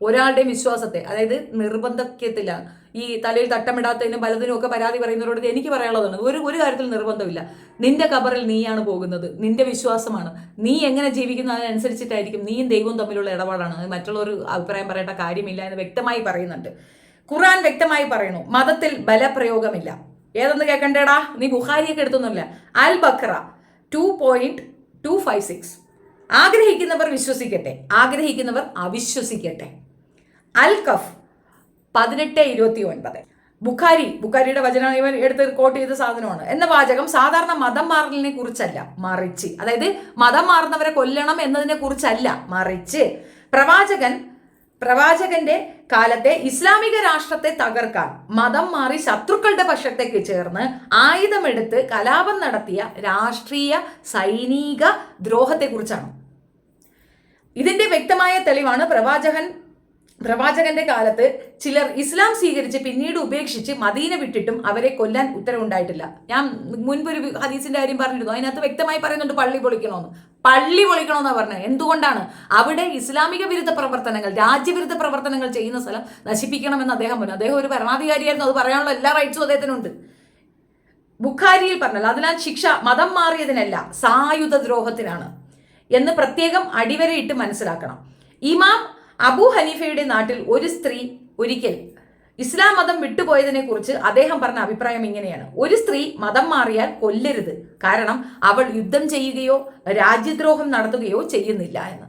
ഒരാളുടെ വിശ്വാസത്തെ അതായത് നിർബന്ധിക്കത്തില്ല ഈ തലയിൽ തട്ടമിടാത്തതിനും പലതിനും ഒക്കെ പരാതി പറയുന്നവരോട് എനിക്ക് പറയാനുള്ളതാണ്. ഒരു ഒരു കാര്യത്തിൽ നിർബന്ധമില്ല. നിന്റെ കബറിൽ നീയാണ് പോകുന്നത്. നിന്റെ വിശ്വാസമാണ്. നീ എങ്ങനെ ജീവിക്കുന്നു അതിനനുസരിച്ചിട്ടായിരിക്കും നീയും ദൈവവും തമ്മിലുള്ള ഇടപാടാണ്. മറ്റുള്ളവർ അഭിപ്രായം പറയേണ്ട കാര്യമില്ല എന്ന് വ്യക്തമായി പറയുന്നുണ്ട്. ഖുർആൻ വ്യക്തമായി പറയുന്നു മതത്തിൽ ബലപ്രയോഗമില്ല. ഏതെന്ന് കേൾക്കണ്ടേടാ നീ ബുഹാരിയൊക്കെ എടുത്തൊന്നുമില്ല. അൽ ബക്ര two point two five six ആഗ്രഹിക്കുന്നവർ വിശ്വസിക്കട്ടെ. ആഗ്രഹിക്കുന്നവർ അവിശ്വസിക്കട്ടെ. അൽ കഫ് പതിനെട്ട് ഇരുപത്തി ഒൻപത് ബുഖാരി ബുഖാരിയുടെ വചനം ഇവൻ എടുത്ത് കോട്ട് ചെയ്ത സാധനമാണ്. എന്ന വാചകം സാധാരണ മതം മാറലിനെ കുറിച്ചല്ല മറിച്ച്. അതായത് മതം മാറുന്നവരെ കൊല്ലണം എന്നതിനെ കുറിച്ചല്ല മറിച്ച്. പ്രവാചകൻ പ്രവാചകന്റെ കാലത്തെ ഇസ്ലാമിക രാഷ്ട്രത്തെ തകർക്കാൻ മതം മാറി ശത്രുക്കളുടെ പക്ഷത്തേക്ക് ചേർന്ന് ആയുധമെടുത്ത് കലാപം നടത്തിയ രാഷ്ട്രീയ സൈനിക ദ്രോഹത്തെക്കുറിച്ചാണ്. ഇതിന്റെ വ്യക്തമായ തെളിവാണ് പ്രവാചകൻ പ്രവാചകന്റെ കാലത്ത് ചിലർ ഇസ്ലാം സ്വീകരിച്ച് പിന്നീട് ഉപേക്ഷിച്ച് മദീന വിട്ടിട്ടും അവരെ കൊല്ലാൻ ഉത്തരവുണ്ടായിട്ടില്ല. ഞാൻ മുൻപ് ഒരു ഹദീസിന്റെ കാര്യം പറഞ്ഞിരുന്നു. അതിനകത്ത് വ്യക്തമായി പറയുന്നുണ്ട് പള്ളി പൊളിക്കണമെന്ന് പള്ളി പൊളിക്കണമെന്നാണ് പറഞ്ഞത്. എന്തുകൊണ്ടാണ്? അവിടെ ഇസ്ലാമിക വിരുദ്ധ പ്രവർത്തനങ്ങൾ രാജ്യവിരുദ്ധ പ്രവർത്തനങ്ങൾ ചെയ്യുന്ന സ്ഥലം നശിപ്പിക്കണമെന്ന് അദ്ദേഹം പറഞ്ഞു. അദ്ദേഹം ഒരു ഭരണാധികാരിയായിരുന്നു. അത് പറയാനുള്ള എല്ലാ റൈറ്റ്സും അദ്ദേഹത്തിനുണ്ട്. ബുഖാരിയിൽ പറഞ്ഞല്ലോ അതിനാൽ ശിക്ഷ മതം മാറിയതിനല്ല സായുധ ദ്രോഹത്തിനാണ് എന്ന് പ്രത്യേകം അടിവരയിട്ട് മനസ്സിലാക്കണം. ഇമാം അബു ഹനീഫയുടെ നാട്ടിൽ ഒരു സ്ത്രീ ഒരിക്കൽ ഇസ്ലാം മതം വിട്ടുപോയതിനെ കുറിച്ച് അദ്ദേഹം പറഞ്ഞ അഭിപ്രായം ഇങ്ങനെയാണ്. ഒരു സ്ത്രീ മതം മാറിയാൽ കൊല്ലരുത്. കാരണം അവൾ യുദ്ധം ചെയ്യുകയോ രാജ്യദ്രോഹം നടത്തുകയോ ചെയ്യുന്നില്ല എന്ന്.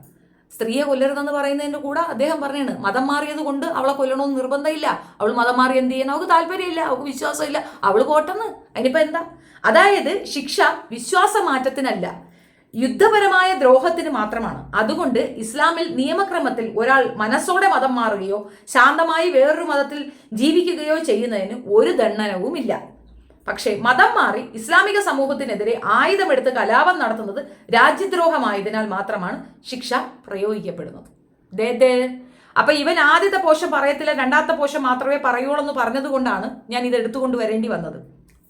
സ്ത്രീയെ കൊല്ലരുതെന്ന് പറയുന്നതിന്റെ കൂടെ അദ്ദേഹം പറഞ്ഞാണ് മതം മാറിയത് കൊണ്ട് അവളെ കൊല്ലണമെന്ന് നിർബന്ധമില്ല. അവൾ മതം മാറി എന്ത് ചെയ്യണം? അവൾക്ക് താല്പര്യമില്ല അവൾക്ക് വിശ്വാസമില്ല. അവൾ പോട്ടെന്ന്. അതിനിപ്പോ എന്താ? അതായത് ശിക്ഷ വിശ്വാസമാറ്റത്തിനല്ല. യുദ്ധപരമായ ദ്രോഹത്തിന് മാത്രമാണ്. അതുകൊണ്ട് ഇസ്ലാമിൽ നിയമക്രമത്തിൽ ഒരാൾ മനസ്സോടെ മതം മാറുകയോ ശാന്തമായി വേറൊരു മതത്തിൽ ജീവിക്കുകയോ ചെയ്യുന്നതിന് ഒരു ദണ്ഡനവുമില്ല പക്ഷേ മതം മാറി ഇസ്ലാമിക സമൂഹത്തിനെതിരെ ആയുധമെടുത്ത് കലാപം നടത്തുന്നത് രാജ്യദ്രോഹമായതിനാൽ മാത്രമാണ് ശിക്ഷ പ്രയോഗിക്കപ്പെടുന്നത്. ദേ അപ്പൊ ഇവൻ ആദ്യത്തെ പോഷം പറയത്തില്ല രണ്ടാമത്തെ പോഷം മാത്രമേ പറയുള്ളൂ എന്ന് പറഞ്ഞതുകൊണ്ടാണ് ഞാൻ ഇത് എടുത്തുകൊണ്ട് വരേണ്ടി വന്നത്.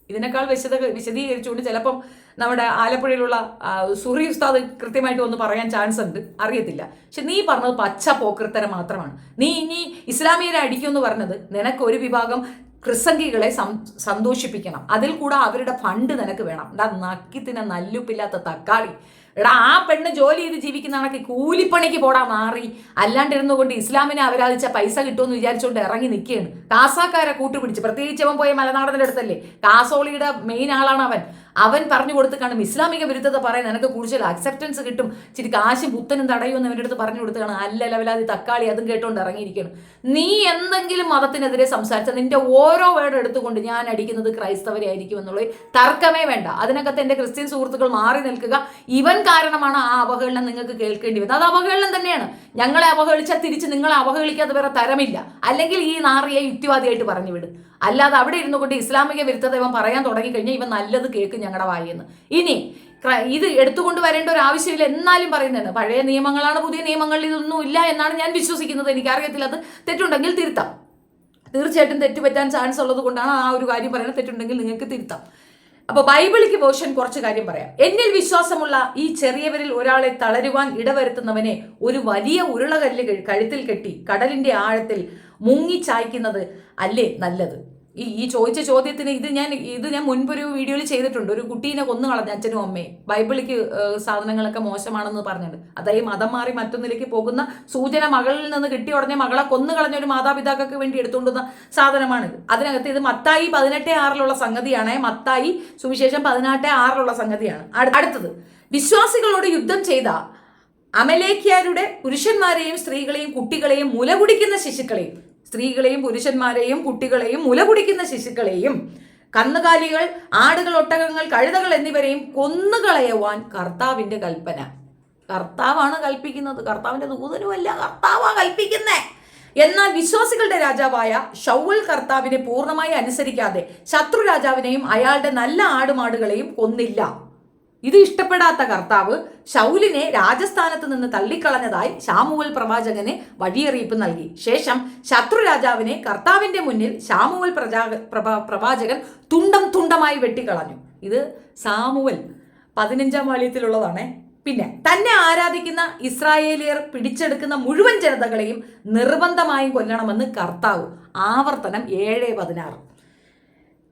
ഇതിനേക്കാൾ വിശദ വിശദീകരിച്ചുകൊണ്ട് ചിലപ്പം നമ്മുടെ ആലപ്പുഴയിലുള്ള സുറി ഉസ്താദ് കൃത്യമായിട്ട് ഒന്ന് പറയാൻ ചാൻസ് ഉണ്ട്. അറിയത്തില്ല. പക്ഷെ നീ പറഞ്ഞത് പച്ച പോക്കൃത്തരം മാത്രമാണ്. നീ ഇനി ഇസ്ലാമിയരെ അടിക്കുമെന്ന് പറഞ്ഞത് നിനക്ക് ഒരു വിഭാഗം ക്രിസംഗികളെ സം സന്തോഷിപ്പിക്കണം. അതിൽ കൂടെ അവരുടെ ഫണ്ട് നിനക്ക് വേണം. എടാ നക്കിത്തിനെ നല്ലുപ്പില്ലാത്ത തക്കാളി. എടാ ആ പെണ്ണ് ജോലി ചെയ്ത് ജീവിക്കുന്ന കണക്ക് കൂലിപ്പണിക്ക് പോടാ മാറി. അല്ലാണ്ടിരുന്നു കൊണ്ട് ഇസ്ലാമിനെ അവരാധിച്ച പൈസ കിട്ടുമെന്ന് വിചാരിച്ചുകൊണ്ട് ഇറങ്ങി നിൽക്കുകയാണ് കാസാക്കാരെ കൂട്ടുപിടിച്ച്. പ്രത്യേകിച്ച് അവൻ പോയ മലനാടന്റെ അടുത്തല്ലേ? കാസോളിയുടെ മെയിൻ ആളാണ് അവൻ. അവൻ പറഞ്ഞു കൊടുത്ത് കാണും ഇസ്ലാമിക വിരുദ്ധത പറയാൻ നിനക്ക് കൂടുതൽ അക്സെപ്റ്റൻസ് കിട്ടും. ഇച്ചിരി കാശും പുത്തനും തടയുമെന്ന് അവന്റെ അടുത്ത് പറഞ്ഞു കൊടുത്ത് കാണും അല്ല ലെവലാതി തക്കാളി അതും കേട്ടുകൊണ്ട് ഇറങ്ങിയിരിക്കണം നീ എന്തെങ്കിലും മതത്തിനെതിരെ സംസാരിച്ച നിന്റെ ഓരോ വേർഡ് എടുത്തുകൊണ്ട് ഞാൻ അടിക്കുന്നത് ക്രൈസ്തവരെ ആയിരിക്കും എന്നുള്ളത് തർക്കമേ വേണ്ട. അതിനകത്ത് എന്റെ ക്രിസ്ത്യൻ സുഹൃത്തുക്കൾ മാറി നിൽക്കുക. ഇവൻ കാരണമാണ് ആ അവഹേളനം നിങ്ങൾക്ക് കേൾക്കേണ്ടി വരുന്നത്. അത് അവഹേളനം തന്നെയാണ്. ഞങ്ങളെ അവഹേളിച്ചാൽ തിരിച്ച് നിങ്ങളെ അവഹേളിക്കാതെ വേറെ തരമില്ല. അല്ലെങ്കിൽ ഈ നാറിയെ യുക്തിവാദിയായിട്ട് പറഞ്ഞു വിടും. അല്ലാതെ അവിടെ ഇരുന്നു കൊണ്ട് ഇസ്ലാമിക വിരുദ്ധത ദൈവം പറയാൻ തുടങ്ങി തുടങ്ങിക്കഴിഞ്ഞാൽ ഇവ നല്ലത് കേൾക്കും ഞങ്ങളുടെ വായിന്ന്. ഇനി ഇത് എടുത്തുകൊണ്ട് വരേണ്ട ഒരു ആവശ്യമില്ല. എന്നാലും പറയുന്നുണ്ട്. പഴയ നിയമങ്ങളാണ് പുതിയ നിയമങ്ങളിൽ ഇതൊന്നും ഇല്ല എന്നാണ് ഞാൻ വിശ്വസിക്കുന്നത്. എനിക്കറിയത്തില്ല. അത് തെറ്റുണ്ടെങ്കിൽ തിരുത്താം. തീർച്ചയായിട്ടും തെറ്റ് പറ്റാൻ ചാൻസ് ഉള്ളത് കൊണ്ടാണ് ആ ഒരു കാര്യം പറയുന്നത്. തെറ്റുണ്ടെങ്കിൽ നിങ്ങൾക്ക് തിരുത്താം. അപ്പോൾ ബൈബിളിക്ക് പോഷൻ കുറച്ച് കാര്യം പറയാം. എന്നിൽ വിശ്വാസമുള്ള ഈ ചെറിയവരിൽ ഒരാളെ തളരുവാൻ ഇടവരുത്തുന്നവനെ ഒരു വലിയ ഉരുളകല്ല് കഴുത്തിൽ കെട്ടി കടലിന്റെ ആഴത്തിൽ മുങ്ങി ചായ്ക്കുന്നത് അല്ലേ നല്ലത്? ഈ ഈ ചോദിച്ച ചോദ്യത്തിന് ഇത് ഞാൻ ഇത് ഞാൻ മുൻപൊരു വീഡിയോയിൽ ചെയ്തിട്ടുണ്ട്. ഒരു കുട്ടീനെ കൊന്നു കളഞ്ഞ അച്ഛനും അമ്മയും. ബൈബിളിക്ക് സാധനങ്ങളൊക്കെ മോശമാണെന്ന് പറഞ്ഞിട്ടുണ്ട് അതായത് മതം മാറി മറ്റൊന്നിലേക്ക് പോകുന്ന സൂചന മകളിൽ നിന്ന് കിട്ടി ഉടനെ മകളെ കൊന്നു കളഞ്ഞ ഒരു മാതാപിതാക്കൾക്ക് വേണ്ടി എടുത്തുകൊണ്ടുന്ന സാധനമാണിത്. അതിനകത്ത് ഇത് മത്തായി പതിനെട്ട് ആറിലുള്ള സംഗതിയാണ്. മത്തായി സുവിശേഷം പതിനെട്ട് ആറിലുള്ള സംഗതിയാണ്. അടുത്തത്. വിശ്വാസികളോട് യുദ്ധം ചെയ്ത അമലേഖ്യാരുടെ പുരുഷന്മാരെയും സ്ത്രീകളെയും കുട്ടികളെയും മുലകുടിക്കുന്ന ശിശുക്കളെയും സ്ത്രീകളെയും പുരുഷന്മാരെയും കുട്ടികളെയും മുലകുടിക്കുന്ന ശിശുക്കളെയും കന്നുകാലികൾ ആടുകൾ ഒട്ടകങ്ങൾ കഴുതകൾ എന്നിവരെയും കൊന്നുകളയുവാൻ കർത്താവിന്റെ കൽപ്പന. കർത്താവാണ് കൽപ്പിക്കുന്നത്. കർത്താവിന്റെ ദൂതനുമല്ല കർത്താവാ കൽപ്പിക്കുന്നേ. എന്നാൽ വിശ്വാസികളുടെ രാജാവായ ഷൗൽ കർത്താവിനെ പൂർണമായി അനുസരിക്കാതെ ശത്രു രാജാവിനെയും അയാളുടെ നല്ല ആടുമാടുകളെയും കൊന്നില്ല. ഇത് ഇഷ്ടപ്പെടാത്ത കർത്താവ് ശൗലിനെ രാജസ്ഥാനത്ത് നിന്ന് തള്ളിക്കളഞ്ഞതായി ശാമുവൽ പ്രവാചകന് വഴിയറിയിപ്പ് നൽകി. ശേഷം ശത്രു രാജാവിനെ കർത്താവിന്റെ മുന്നിൽ ശാമുവൽ പ്രജാ പ്രവാചകൻ തുണ്ടം തുണ്ടമായി വെട്ടിക്കളഞ്ഞു. ഇത് സാമുവൽ പതിനഞ്ചാം വാള്യത്തിലുള്ളതാണേ പിന്നെ തന്നെ ആരാധിക്കുന്ന ഇസ്രായേലിയർ പിടിച്ചെടുക്കുന്ന മുഴുവൻ ജനതകളെയും നിർബന്ധമായും കൊല്ലണമെന്ന് കർത്താവ് ആവർത്തനം ഏഴ് പതിനാറ്.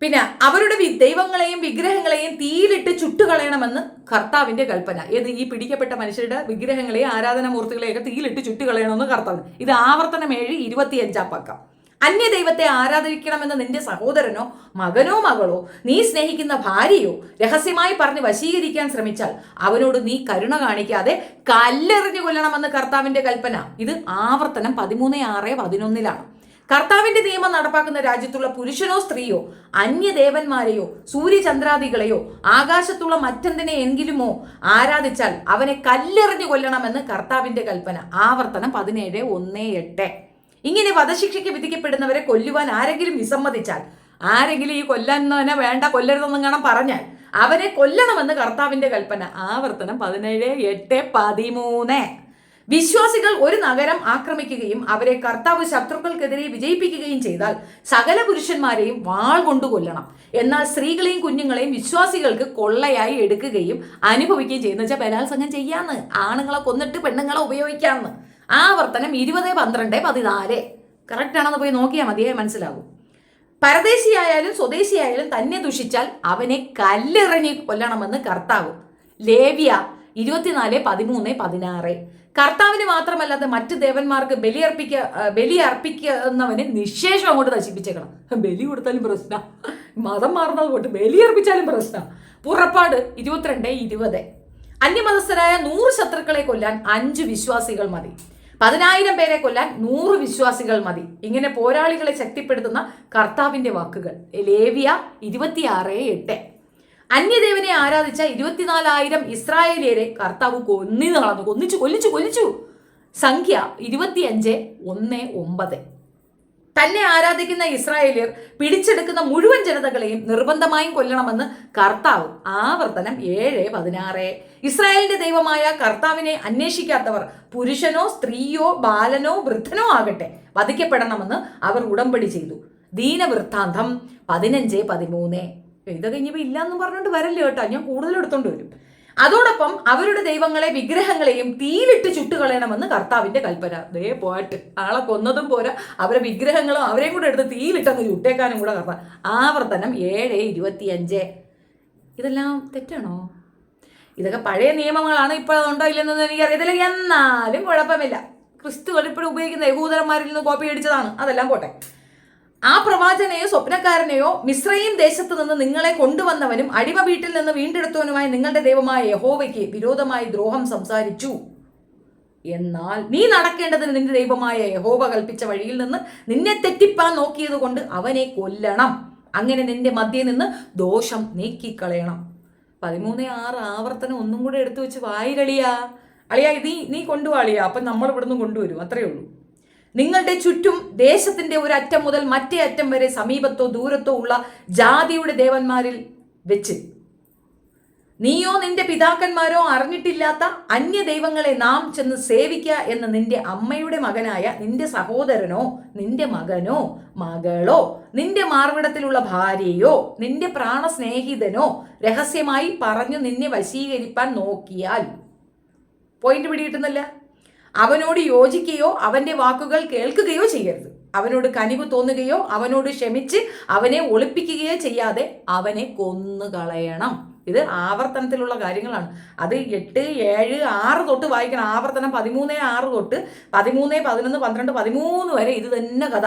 പിന്നെ അവരുടെ ദൈവങ്ങളെയും വിഗ്രഹങ്ങളെയും തീയിലിട്ട് ചുട്ടുകളയണമെന്ന് കർത്താവിന്റെ കൽപ്പന. ഏത് ഈ പിടിക്കപ്പെട്ട മനുഷ്യരുടെ വിഗ്രഹങ്ങളെയും ആരാധനാമൂർത്തികളെയൊക്കെ തീയിലിട്ട് ചുട്ടുകളയണമെന്ന് കർത്താവ്. ഇത് ആവർത്തനം ഏഴ് ഇരുപത്തിയഞ്ചാം പക്കം. അന്യ ദൈവത്തെ ആരാധിക്കണമെന്ന് നിന്റെ സഹോദരനോ മകനോ മകളോ നീ സ്നേഹിക്കുന്ന ഭാര്യയോ രഹസ്യമായി പറഞ്ഞ് വശീകരിക്കാൻ ശ്രമിച്ചാൽ അവനോട് നീ കരുണ കാണിക്കാതെ കല്ലെറിഞ്ഞു കൊല്ലണമെന്ന് കർത്താവിന്റെ കൽപ്പന. ഇത് ആവർത്തനം പതിമൂന്ന് ആറ് പതിനൊന്നിലാണ്. കർത്താവിന്റെ നിയമം നടപ്പാക്കുന്ന രാജ്യത്തുള്ള പുരുഷനോ സ്ത്രീയോ അന്യദേവന്മാരെയോ സൂര്യചന്ദ്രാദികളെയോ ആകാശത്തുള്ള മറ്റെന്തിനെ എങ്കിലുമോ ആരാധിച്ചാൽ അവനെ കല്ലെറിഞ്ഞു കൊല്ലണമെന്ന് കർത്താവിന്റെ കൽപ്പന. ആവർത്തനം പതിനേഴ് ഒന്ന് എട്ട്. ഇങ്ങനെ വധശിക്ഷയ്ക്ക് വിധിക്കപ്പെടുന്നവരെ കൊല്ലുവാൻ ആരെങ്കിലും വിസമ്മതിച്ചാൽ ആരെങ്കിലും ഈ കൊല്ലാൻ വേണ്ട കൊല്ലരുതെന്നും കാണാൻ പറഞ്ഞാൽ അവനെ കൊല്ലണമെന്ന് കർത്താവിന്റെ കൽപ്പന. ആവർത്തനം പതിനേഴ് എട്ട് പതിമൂന്ന്. വിശ്വാസികൾ ഒരു നഗരം ആക്രമിക്കുകയും അവരെ കർത്താവ് ശത്രുക്കൾക്കെതിരെ വിജയിപ്പിക്കുകയും ചെയ്താൽ സകല പുരുഷന്മാരെയും വാൾ കൊണ്ടു കൊല്ലണം. എന്നാൽ സ്ത്രീകളെയും കുഞ്ഞുങ്ങളെയും വിശ്വാസികൾക്ക് കൊള്ളയായി എടുക്കുകയും അനുഭവിക്കുകയും ചെയ്യുന്ന. വെച്ചാൽ ബലാത്സംഗം ചെയ്യാന്ന്. ആണുങ്ങളെ കൊന്നിട്ട് പെണ്ണുങ്ങളെ ഉപയോഗിക്കാമെന്ന് ആവർത്തനം ഇരുപത് പന്ത്രണ്ട് പതിനാല്. കറക്റ്റ് ആണെന്ന് പോയി നോക്കിയാൽ മതിയേ മനസ്സിലാകും പരദേശിയായാലും സ്വദേശിയായാലും തന്നെ ദുഷിച്ചാൽ അവനെ കല്ലെറിഞ്ഞ് കൊല്ലണമെന്ന് കർത്താവ്. ലേവ്യ ഇരുപത്തിനാല് പതിമൂന്ന് പതിനാറ്. കർത്താവിന് മാത്രമല്ലാതെ മറ്റ് ദേവന്മാർക്ക് ബലിയർപ്പിക്ക അർപ്പിക്ക ബലി അർപ്പിക്കുന്നവന് നിശേഷം അങ്ങോട്ട് നശിപ്പിച്ചേക്കണം. ബലി കൊടുത്താലും പ്രശ്ന. മതം മാറുന്നത് കൊണ്ട് ബലി അർപ്പിച്ചാലും പ്രശ്ന. പുറപ്പാട് ഇരുപത്തിരണ്ട് ഇരുപത്. അന്യമതസ്ഥരായ നൂറ് ശത്രുക്കളെ കൊല്ലാൻ അഞ്ച് വിശ്വാസികൾ മതി. പതിനായിരം പേരെ കൊല്ലാൻ നൂറ് വിശ്വാസികൾ മതി. ഇങ്ങനെ പോരാളികളെ ശക്തിപ്പെടുത്തുന്ന കർത്താവിന്റെ വാക്കുകൾ. ലേവിയ ഇരുപത്തിയാറ് എട്ട്. അന്യദേവനെ ആരാധിച്ച ഇരുപത്തിനാലായിരം ഇസ്രായേലിയരെ കർത്താവ് കൊന്നി കളഞ്ഞു കൊന്നിച്ചു കൊല്ലിച്ചു കൊല്ലിച്ചു. സംഖ്യ ഇരുപത്തിയഞ്ച് ഒന്ന് ഒമ്പത്. തന്നെ ആരാധിക്കുന്ന ഇസ്രായേലിയർ പിടിച്ചെടുക്കുന്ന മുഴുവൻ ജനതകളെയും നിർബന്ധമായും കൊല്ലണമെന്ന് കർത്താവ് ആവർത്തനം ഏഴ് പതിനാറ്. ഇസ്രായേലിന്റെ ദൈവമായ കർത്താവിനെ അന്വേഷിക്കാത്തവർ പുരുഷനോ സ്ത്രീയോ ബാലനോ വൃദ്ധനോ ആകട്ടെ വധിക്കപ്പെടണമെന്ന് അവർ ഉടമ്പടി ചെയ്തു. ദീനവൃത്താന്തം പതിനഞ്ച് പതിമൂന്ന്. ഇതൊക്കെ ഇനിയിപ്പോൾ ഇല്ലാന്നും പറഞ്ഞുകൊണ്ട് വരല്ലേ കേട്ടോ. ഞാൻ കൂടുതൽ എടുത്തോണ്ട് വരും. അതോടൊപ്പം അവരുടെ ദൈവങ്ങളെ വിഗ്രഹങ്ങളെയും തീയിലിട്ട് ചുട്ടുകളയണമെന്ന് കർത്താവിന്റെ കൽപ്പന. ദേ പോയിട്ട്. ആളെ കൊന്നതും പോരാ. അവരെ വിഗ്രഹങ്ങളും അവരെയും കൂടെ എടുത്ത് തീയിലിട്ടങ്ങ് ചുട്ടേക്കാനും കൂടെ കർത്താവ് ആവർത്തനം ഏഴ് ഇരുപത്തിയഞ്ച്. ഇതെല്ലാം തെറ്റാണോ? ഇതൊക്കെ പഴയ നിയമങ്ങളാണ്. ഇപ്പോൾ അതുണ്ടോ ഇല്ലെന്നൊന്നും എനിക്കറിയത്തില്ല. എന്നാലും കുഴപ്പമില്ല. ക്രിസ്തുകൾ ഇപ്പോഴും ഉപയോഗിക്കുന്ന യഹൂദരന്മാരിൽ നിന്ന് കോപ്പി അടിച്ചതാണ്. അതെല്ലാം പോട്ടെ. ആ പ്രവാചനെയോ സ്വപ്നക്കാരനെയോ മിശ്രയും ദേശത്ത് നിന്ന് നിങ്ങളെ കൊണ്ടുവന്നവനും അടിമ വീട്ടിൽ നിന്ന് വീണ്ടെടുത്തവനുമായി നിങ്ങളുടെ ദൈവമായ യഹോവയ്ക്ക് വിരോധമായി ദ്രോഹം സംസാരിച്ചു. എന്നാൽ നീ നടക്കേണ്ടതിന് നിന്റെ ദൈവമായ യഹോവ കൽപ്പിച്ച വഴിയിൽ നിന്ന് നിന്നെ തെറ്റിപ്പാൻ നോക്കിയത് കൊണ്ട് അവനെ കൊല്ലണം. അങ്ങനെ നിന്റെ മധ്യേ നിന്ന് ദോഷം നീക്കിക്കളയണം. പതിമൂന്ന് ആറ് ആവർത്തനം ഒന്നും കൂടെ എടുത്തു വെച്ച് വായിരളിയാ. അളിയാ നീ നീ കൊണ്ടുപോളിയാ അപ്പം നമ്മൾ ഇവിടുന്ന് കൊണ്ടുവരും. അത്രയേ ഉള്ളൂ. നിങ്ങളുടെ ചുറ്റും ദേശത്തിന്റെ ഒരു അറ്റം മുതൽ മറ്റേ അറ്റം വരെ സമീപത്തോ ദൂരത്തോ ഉള്ള ജാതിയുടെ ദേവന്മാരിൽ വെച്ച്. നീയോ നിന്റെ പിതാക്കന്മാരോ അറിഞ്ഞിട്ടില്ലാത്ത അന്യ ദൈവങ്ങളെ നാം ചെന്ന് സേവിക്കുക എന്ന് നിന്റെ അമ്മയുടെ മകനായ നിന്റെ സഹോദരനോ നിന്റെ മകനോ മകളോ നിന്റെ മാർവിടത്തിലുള്ള ഭാര്യയോ നിന്റെ പ്രാണസ്നേഹിതനോ രഹസ്യമായി പറഞ്ഞു നിന്നെ വശീകരിപ്പാൻ നോക്കിയാൽ. പോയിന്റ് പിടികിട്ടുന്നില്ല? അവനോട് യോജിക്കുകയോ അവന്റെ വാക്കുകൾ കേൾക്കുകയോ ചെയ്യരുത്. അവനോട് കനിവ് തോന്നുകയോ അവനോട് ക്ഷമിച്ച് അവനെ ഒളിപ്പിക്കുകയോ ചെയ്യാതെ അവനെ കൊന്നു കളയണം ഇത് ആവർത്തനത്തിലുള്ള കാര്യങ്ങളാണ്. അത് എട്ട് ഏഴ് ആറ് തൊട്ട് വായിക്കണം. ആവർത്തനം പതിമൂന്ന് ആറ് തൊട്ട് പതിമൂന്ന് പതിനൊന്ന് പന്ത്രണ്ട് പതിമൂന്ന് വരെ ഇത് തന്നെ കഥ.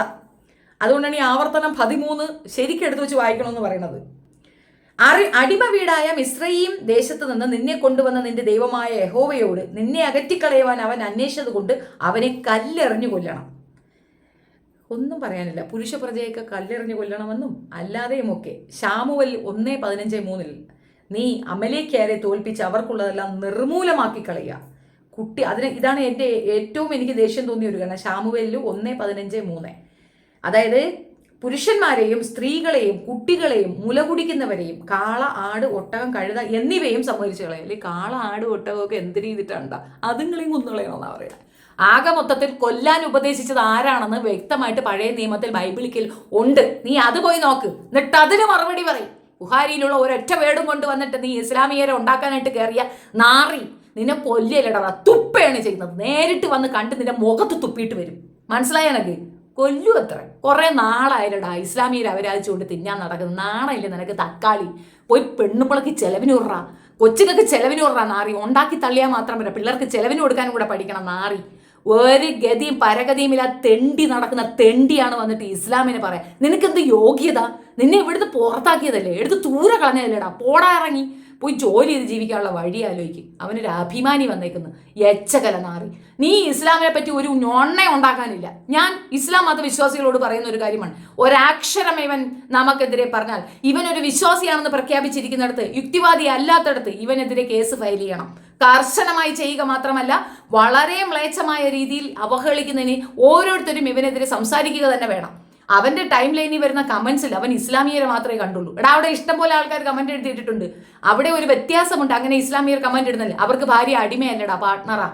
അതുകൊണ്ടാണ് ഈ ആവർത്തനം പതിമൂന്ന് ശരിക്കും എടുത്തു വെച്ച് വായിക്കണമെന്ന് പറയുന്നത്. അറി അടിമ വീടായ മിശ്രയും ദേശത്ത് നിന്ന് നിന്നെ കൊണ്ടുവന്ന നിന്റെ ദൈവമായ യഹോവയോട് നിന്നെ അകറ്റിക്കളയുവാൻ അവൻ അന്വേഷിച്ചത് കൊണ്ട് അവനെ കല്ലെറിഞ്ഞു കൊല്ലണം. ഒന്നും പറയാനില്ല. പുരുഷ പ്രജയൊക്കെ കല്ലെറിഞ്ഞു കൊല്ലണമെന്നും അല്ലാതെയുമൊക്കെ ഷാമുവൽ ഒന്ന് പതിനഞ്ച് മൂന്നിൽ നീ അമലേക്കാരെ തോൽപ്പിച്ച് അവർക്കുള്ളതെല്ലാം നിർമൂലമാക്കി കളയുക. കുട്ടി അതിന് ഇതാണ് എന്റെ ഏറ്റവും എനിക്ക് ദേഷ്യം തോന്നിയ ഒരു കാരണം ശാമുവലിൽ ഒന്ന് പതിനഞ്ച് മൂന്ന്. അതായത് പുരുഷന്മാരെയും സ്ത്രീകളെയും കുട്ടികളെയും മുല കുടിക്കുന്നവരെയും കാള ആട് ഒട്ടകം കഴുത എന്നിവയും സമ്മതിച്ചു കളയും. അല്ലെങ്കിൽ കാള ആട് ഒട്ടകമൊക്കെ എന്ത് രീതിയിട്ടാണ് അതുങ്ങളെയും കുന്നുകളയണമെന്നാണ് പറയുന്നത് ആകെ മൊത്തത്തിൽ കൊല്ലാൻ ഉപദേശിച്ചത് ആരാണെന്ന് വ്യക്തമായിട്ട് പഴയ നിയമത്തിൽ ബൈബിളിക്കൽ ഉണ്ട്. നീ അത് പോയി നോക്ക്. എന്നിട്ട് അതിന് മറുപടി പറയും. ബുഹാരിയിലുള്ള ഒരൊറ്റ വേടും കൊണ്ട് വന്നിട്ട് നീ ഇസ്ലാമിയരെ ഉണ്ടാക്കാനായിട്ട് കയറിയ നാറി നിന്നെ കൊല്ലിയല്ലടാ തുപ്പയാണ് ചെയ്യുന്നത്. നേരിട്ട് വന്ന് കണ്ട് നിന്റെ മുഖത്ത് തുപ്പിയിട്ട് വരും. മനസ്സിലായ എനക്ക്? കൊല്ലു അത്ര. കുറെ നാളായില്ലടാ ഇസ്ലാമിയർ കൊണ്ട് തിന്നാൻ നടക്കുന്നത്. നാണയില്ലേ നിനക്ക് തക്കാളി. പോയി പെണ്ണുമ്പളക്ക് ചെലവിന് ഉറ. കൊച്ചുങ്ങൾക്ക് ചെലവിന് ഉറ നാറി. ഉണ്ടാക്കി തള്ളിയാൽ മാത്രം പോരാ. പിള്ളേർക്ക് ചെലവിന് കൊടുക്കാനും കൂടെ പഠിക്കണം നാറി. ഒരു ഗതിയും പരഗതിയും ഇല്ല തെണ്ടി നടക്കുന്ന തെണ്ടിയാണ് വന്നിട്ട് ഇസ്ലാമിനെ പറയാം. നിനക്കെന്ത് യോഗ്യത? നിന്നെ ഇവിടുന്ന് പുറത്താക്കിയതല്ലേ? എടുത്ത് തൂര കളഞ്ഞതല്ലേടാ. പോടാ ഇറങ്ങി. പോയി ജോലി ചെയ്ത് ജീവിക്കാനുള്ള വഴി ആലോചിക്കും. അവനൊരു അഭിമാനി വന്നേക്കുന്നു. യച്ചകല നാറി. നീ ഇസ്ലാമിനെ പറ്റി ഒരു ഞൊണ്ണ ഉണ്ടാക്കാനില്ല. ഞാൻ ഇസ്ലാം മത വിശ്വാസികളോട് പറയുന്ന ഒരു കാര്യമാണ്. ഒരാക്ഷരം ഇവൻ നമുക്കെതിരെ പറഞ്ഞാൽ ഇവനൊരു വിശ്വാസിയാണെന്ന് പ്രഖ്യാപിച്ചിരിക്കുന്നിടത്ത് യുക്തിവാദി അല്ലാത്തടത്ത് ഇവനെതിരെ കേസ് ഫയൽ ചെയ്യണം. കർശനമായി ചെയ്യുക മാത്രമല്ല വളരെ മ്ലേച്ഛമായ രീതിയിൽ അവഹേളിക്കുന്നതിന് ഓരോരുത്തരും ഇവനെതിരെ സംസാരിക്കുക തന്നെ വേണം. അവന്റെ ടൈം ലൈനിൽ വരുന്ന കമന്റ്സിൽ അവൻ ഇസ്ലാമിയരെ മാത്രമേ കണ്ടുള്ളൂ. എടാ അവിടെ ഇഷ്ടംപോലെ ആൾക്കാർ കമന്റ് എഴുതിയിട്ടുണ്ട് അവിടെ ഒരു വ്യത്യാസമുണ്ട്. അങ്ങനെ ഇസ്ലാമിയർ കമന്റ് ഇടുന്നില്ല. അവർക്ക് ഭാര്യ അടിമയല്ലടാ പാർട്ട്ണറാ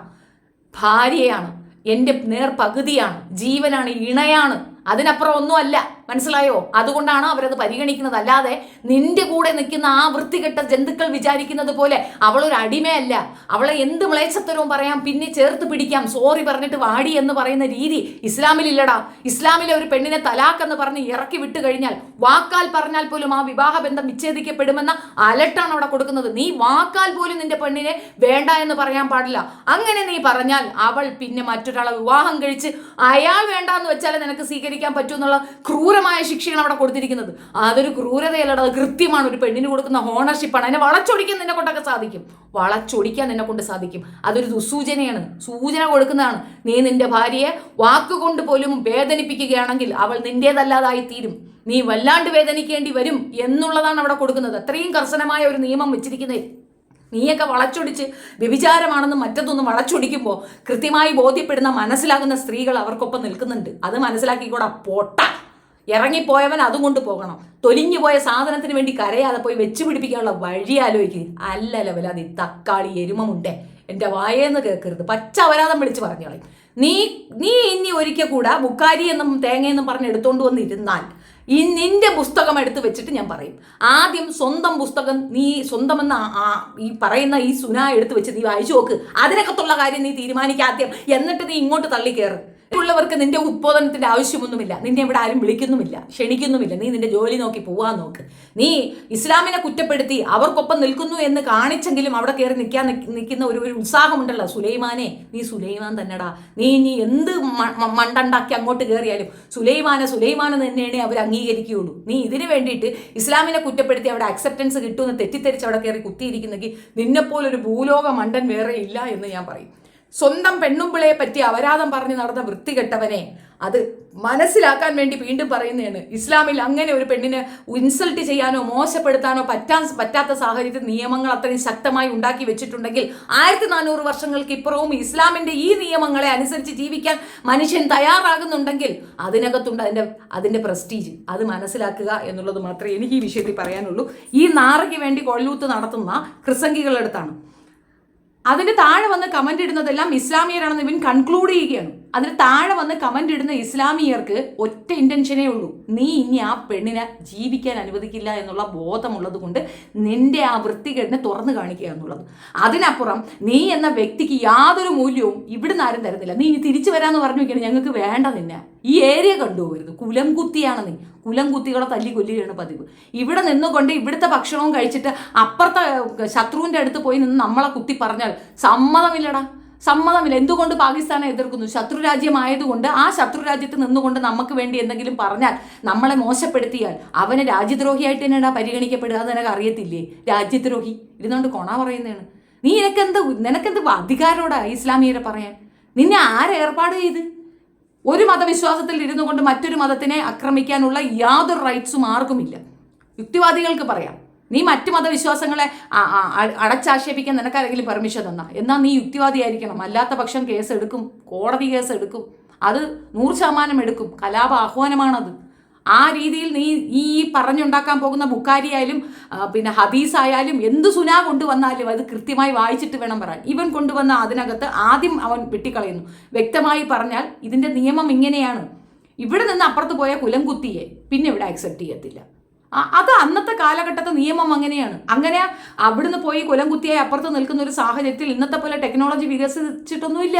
ഭാര്യയാണ് എന്റെ നേർ പകുതിയാണ് ജീവനാണ് ഇണയാണ്. അതിനപ്പുറം ഒന്നുമല്ല. മനസ്സിലായോ? അതുകൊണ്ടാണ് അവരത് പരിഗണിക്കുന്നത്. അല്ലാതെ നിന്റെ കൂടെ നിൽക്കുന്ന ആ വൃത്തികെട്ട ജന്തുക്കൾ വിചാരിക്കുന്നത് പോലെ അവളൊരു അടിമയല്ല. അവളെ എന്ത് മ്ലേച്ഛത്തരവും പറയാം പിന്നെ ചേർത്ത് പിടിക്കാം. സോറി പറഞ്ഞിട്ട് വാടി എന്ന് പറയുന്ന രീതി ഇസ്ലാമിലില്ലടാ. ഇസ്ലാമിലെ ഒരു പെണ്ണിനെ തലാക്ക് എന്ന് പറഞ്ഞ് ഇറക്കി വിട്ട് കഴിഞ്ഞാൽ വാക്കാൽ പറഞ്ഞാൽ പോലും ആ വിവാഹ ബന്ധം വിച്ഛേദിക്കപ്പെടുമെന്ന അലട്ടാണ് അവിടെ കൊടുക്കുന്നത്. നീ വാക്കാൽ പോലും നിന്റെ പെണ്ണിനെ വേണ്ട എന്ന് പറയാൻ പാടില്ല. അങ്ങനെ നീ പറഞ്ഞാൽ അവൾ പിന്നെ മറ്റൊരാളെ വിവാഹം കഴിച്ച് അയാൾ വേണ്ട എന്ന് വെച്ചാൽ നിനക്ക് സ്വീകരിക്കാൻ പറ്റൂ എന്നുള്ള ക്രൂരമായ ശിക്ഷയാണ് അവിടെ കൊടുത്തിരിക്കുന്നത്. അതൊരു ക്രൂരതയല്ലട. അത് കൃത്യമാണ്. ഒരു പെണ്ണിന് കൊടുക്കുന്ന ഓണർഷിപ്പാണ് അതിനെ വളച്ചൊടിക്കാൻ നിന്നെ കൊണ്ടൊക്കെ സാധിക്കും. വളച്ചൊടിക്കാൻ നിന്നെ കൊണ്ട് സാധിക്കും. അതൊരു ദുസൂചനയാണ്. സൂചന കൊടുക്കുന്നതാണ്. നീ നിന്റെ ഭാര്യയെ വാക്കുകൊണ്ട് പോലും വേദനിപ്പിക്കുകയാണെങ്കിൽ അവൾ നിന്റേതല്ലാതായി തീരും. നീ വല്ലാണ്ട് വേദനിക്കേണ്ടി വരും എന്നുള്ളതാണ് അവിടെ കൊടുക്കുന്നത്. അത്രയും കർശനമായ ഒരു നിയമം വെച്ചിരിക്കുന്നേ നീയൊക്കെ വളച്ചൊടിച്ച് വ്യഭിചാരമാണെന്നും മറ്റത്തൊന്നും വളച്ചൊടിക്കുമ്പോൾ കൃത്യമായി ബോധ്യപ്പെടുന്ന മനസ്സിലാകുന്ന സ്ത്രീകൾ അവർക്കൊപ്പം നിൽക്കുന്നുണ്ട്. അത് മനസ്സിലാക്കിക്കൂടാ? പൊട്ട. ഇറങ്ങിപ്പോയവൻ അതും കൊണ്ട് പോകണം. തൊലിഞ്ഞു പോയ സാധനത്തിന് വേണ്ടി കരയാതെ പോയി വെച്ച് പിടിപ്പിക്കാനുള്ള വഴി ആലോചിക്കുക അല്ല ലെവലാതി തക്കാളി എരുമമുണ്ടേ. എന്റെ വായേന്ന് കേൾക്കരുത്. പച്ച അപരാധം വിളിച്ച് പറഞ്ഞോളെ. നീ നീ ഇനി ഒരിക്കൽ കൂടെ ബുക്കാരി എന്നും തേങ്ങയെന്നും പറഞ്ഞ് എടുത്തുകൊണ്ട് വന്നിരുന്നാൽ ഈ നിന്റെ പുസ്തകം എടുത്ത് വെച്ചിട്ട് ഞാൻ പറയും. ആദ്യം സ്വന്തം പുസ്തകം നീ സ്വന്തമെന്ന ഈ പറയുന്ന ഈ സുന എടുത്ത് വെച്ച് നീ വായിച്ചു നോക്ക്. അതിനകത്തുള്ള കാര്യം നീ തീരുമാനിക്കാദ്യം എന്നിട്ട് നീ ഇങ്ങോട്ട് തള്ളി കയറ് ഉള്ളവർക്ക് നിന്റെ ഉദ്ബോധനത്തിന്റെ ആവശ്യമൊന്നുമില്ല. നിന്നെ ഇവിടെ ആരും വിളിക്കുന്നുമില്ല ക്ഷണിക്കുന്നുമില്ല. നീ നിന്റെ ജോലി നോക്കി പോവാൻ നോക്ക്. നീ ഇസ്ലാമിനെ കുറ്റപ്പെടുത്തി അവർക്കൊപ്പം നിൽക്കുന്നു എന്ന് കാണിച്ചെങ്കിലും അവിടെ കയറി നിൽക്കാൻ നിൽക്കുന്ന ഒരു ഒരു ഉത്സാഹമുണ്ടല്ലോ. സുലൈമാനെ നീ സുലൈമാൻ തന്നെടാ. നീ നീ എന്ത് മണ്ടണ്ടാക്കി അങ്ങോട്ട് കയറിയാലും സുലൈമാനെ സുലൈമാനെ തന്നെയാണ് അവർ അംഗീകരിക്കുകയുള്ളൂ. നീ ഇതിന് വേണ്ടിയിട്ട് ഇസ്ലാമിനെ കുറ്റപ്പെടുത്തി അവിടെ അക്സെപ്റ്റൻസ് കിട്ടുമെന്ന് തെറ്റിദ്ധരിച്ച് അവിടെ കയറി കുത്തിയിരിക്കുന്നെങ്കിൽ നിന്നെപ്പോലൊരു ഭൂലോക മണ്ടൻ വേറെ ഇല്ല എന്ന് ഞാൻ പറയും. സ്വന്തം പെണ്ണുമ്പിളയെ പറ്റി അപരാധം പറഞ്ഞ് നടന്ന വൃത്തികെട്ടവനെ അത് മനസ്സിലാക്കാൻ വേണ്ടി വീണ്ടും പറയുന്നതാണ്. ഇസ്ലാമിൽ അങ്ങനെ ഒരു പെണ്ണിനെ ഇൻസൾട്ട് ചെയ്യാനോ മോശപ്പെടുത്താനോ പറ്റാൻ പറ്റാത്ത സാഹചര്യത്തിൽ നിയമങ്ങൾ അത്രയും ശക്തമായി ഉണ്ടാക്കി വെച്ചിട്ടുണ്ടെങ്കിൽ ആയിരത്തി നാനൂറ് വർഷങ്ങൾക്ക് ഇപ്പുറവും ഇസ്ലാമിന്റെ ഈ നിയമങ്ങളെ അനുസരിച്ച് ജീവിക്കാൻ മനുഷ്യൻ തയ്യാറാകുന്നുണ്ടെങ്കിൽ അതിനകത്തുണ്ട് അതിന്റെ അതിന്റെ പ്രസ്റ്റീജ് അത് മനസ്സിലാക്കുക എന്നുള്ളത് മാത്രമേ എനിക്ക് ഈ വിഷയത്തിൽ പറയാനുള്ളൂ. ഈ നാറയ്ക്ക് വേണ്ടി കൊള്ളൂത്ത് നടത്തുന്ന ക്രിസംഗികളെടുത്താണ് അതിന് താഴെ വന്ന് കമന്റ് ഇടുന്നതെല്ലാം ഇസ്ലാമിയരാണെന്ന് ഇവൻ കൺക്ലൂഡ് ചെയ്യുകയാണ്. അതിന് താഴെ വന്ന് കമന്റ് ഇടുന്ന ഇസ്ലാമിയർക്ക് ഒറ്റ ഇന്റൻഷനേ ഉള്ളൂ. നീ ഇനി ആ പെണ്ണിനെ ജീവിക്കാൻ അനുവദിക്കില്ല എന്നുള്ള ബോധമുള്ളത് കൊണ്ട് നിന്റെ ആ വൃത്തികേടിനെ തുറന്നു കാണിക്കുക എന്നുള്ളത്. അതിനപ്പുറം നീ എന്ന വ്യക്തിക്ക് യാതൊരു മൂല്യവും ഇവിടുന്ന് ആരും തരുന്നില്ല നീ ഇനി തിരിച്ചു വരാമെന്ന് പറഞ്ഞു വെക്കണം ഞങ്ങൾക്ക് വേണ്ട നിന്നെ. ഈ ഏരിയ കണ്ടുപോകരുത്. കുലം കുത്തിയാണ് നീ. കുലം കുത്തികളെ തല്ലി കൊല്ലുകയാണ് പതിവ്. ഇവിടെ നിന്നുകൊണ്ട് ഇവിടുത്തെ ഭക്ഷണവും കഴിച്ചിട്ട് അപ്പുറത്തെ ശത്രുവിന്റെ അടുത്ത് പോയി നിന്ന് നമ്മളെ കുത്തി പറഞ്ഞാൽ സമ്മതമില്ലടാ. സമ്മതമില്ല. എന്തുകൊണ്ട് പാകിസ്ഥാനെ എതിർക്കുന്നു? ശത്രു രാജ്യമായതുകൊണ്ട് ആ ശത്രു രാജ്യത്ത് നിന്നുകൊണ്ട് നമുക്ക് വേണ്ടി എന്തെങ്കിലും പറഞ്ഞാൽ നമ്മളെ മോശപ്പെടുത്തിയാൽ അവനെ രാജ്യദ്രോഹിയായിട്ട് തന്നെയാണ് പരിഗണിക്കപ്പെടുക അത് നിനക്ക് അറിയത്തില്ലേ? രാജ്യദ്രോഹി. ഇരുന്നുകൊണ്ട് കൊണ പറയുന്നതാണ്. നീ നിനക്കെന്ത് നിനക്കെന്ത് അധികാരോടാ ഇസ്ലാമിയരെ പറയാൻ? നിന്നെ ആരേർപ്പാട് ചെയ്ത്? ഒരു മതവിശ്വാസത്തിൽ ഇരുന്നുകൊണ്ട് മറ്റൊരു മതത്തിനെ ആക്രമിക്കാനുള്ള യാതൊരു റൈറ്റ്സും ആർക്കുമില്ല. യുക്തിവാദികൾക്ക് പറയാം. നീ മറ്റു മതവിശ്വാസങ്ങളെ അടച്ചാക്ഷേപിക്കാൻ നിനക്കാരെങ്കിലും പെർമിഷൻ തന്നാ? എന്നാൽ നീ യുക്തിവാദിയായിരിക്കണം. അല്ലാത്ത പക്ഷം കേസ് എടുക്കും. കോടതി കേസ് എടുക്കും. അത് നൂറ് ശതമാനം എടുക്കും. കലാപ ആഹ്വാനമാണത്. ആ രീതിയിൽ നീ ഈ പറഞ്ഞുണ്ടാക്കാൻ പോകുന്ന ബുക്കാരിയായാലും പിന്നെ ഹദീസ് ആയാലും എന്ത് സുനാ കൊണ്ടുവന്നാലും അത് കൃത്യമായി വായിച്ചിട്ട് വേണം പറയാൻ. ഇവൻ കൊണ്ടുവന്ന അതിനകത്ത് ആദ്യം അവൻ വെട്ടിക്കളയുന്നു. വ്യക്തമായി പറഞ്ഞാൽ ഇതിന്റെ നിയമം ഇങ്ങനെയാണ്. ഇവിടെ നിന്ന് അപ്പുറത്ത് പോയ കുലം കുത്തിയെ. പിന്നെ ഇവിടെ അക്സെപ്റ്റ് ചെയ്യത്തില്ല. അത് അന്നത്തെ കാലഘട്ടത്തെ നിയമം അങ്ങനെയാണ്. അങ്ങനെ അവിടുന്ന് പോയി കുലം കുത്തിയായി അപ്പുറത്ത് നിൽക്കുന്ന ഒരു സാഹചര്യത്തിൽ ഇന്നത്തെ പോലെ ടെക്നോളജി വികസിച്ചിട്ടൊന്നുമില്ല.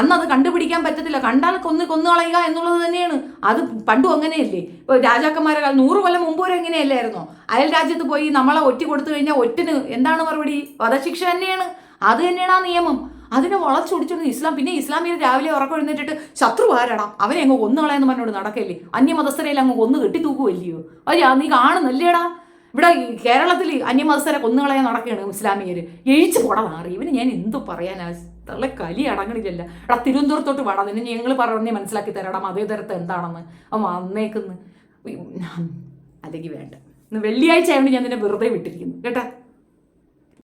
അന്ന് അത് കണ്ടുപിടിക്കാൻ പറ്റത്തില്ല. കണ്ടാൽ കൊന്ന് കൊന്നു കളയുക എന്നുള്ളത് തന്നെയാണ്. അത് പണ്ടും അങ്ങനെയല്ലേ? രാജാക്കന്മാരെ നൂറ് കൊല്ലം മുമ്പ് വരെ എങ്ങനെയല്ലായിരുന്നോ അയൽ രാജ്യത്ത് പോയി നമ്മളെ ഒറ്റി കൊടുത്തു കഴിഞ്ഞാൽ ഒറ്റിന് എന്താണ് മറുപടി? വധശിക്ഷ തന്നെയാണ്. അത് തന്നെയാണ് ആ നിയമം. അതിനെ വളച്ചൊടിച്ചോണ്ട് ഇസ്ലാം. പിന്നെ ഇസ്ലാമിയെ രാവിലെ ഉറക്കം എഴുന്നേറ്റിട്ട് ശത്രു ആരാടാ? അവനെ അങ്ങ് കൊന്നു കളയെന്ന് പറഞ്ഞോട് നടക്കല്ലേ? അന്യമതസ്ഥരയിൽ അങ്ങ് കൊന്നു കെട്ടിത്തൂക്കുമല്ലയോ അയ്യാ നീ കാണുന്നല്ലേടാ? ഇവിടെ കേരളത്തിൽ അന്യമതസ്ഥരെ കൊന്നുകളയാൻ നടക്കുകയാണ് ഇസ്ലാമിയർ എഴിച്ച് പോടാ മാറി ഇവന് ഞാൻ എന്തു പറയാനാ? തള്ള കലി അടങ്ങണില്ലല്ല. എടാ തിരുവനന്തപുരത്തോട്ട് വേണം നിന്നെ ഞങ്ങൾ പറഞ്ഞ് മനസ്സിലാക്കി തരാടാ. മതേതരത്തെ എന്താണെന്ന്. അവൻ വന്നേക്കുന്നു. അല്ലെങ്കിൽ വേണ്ട. വെള്ളിയാഴ്ച ആയതുകൊണ്ട് ഞാൻ നിന്നെ വെറുതെ വിട്ടിരിക്കുന്നു. കേട്ടാ?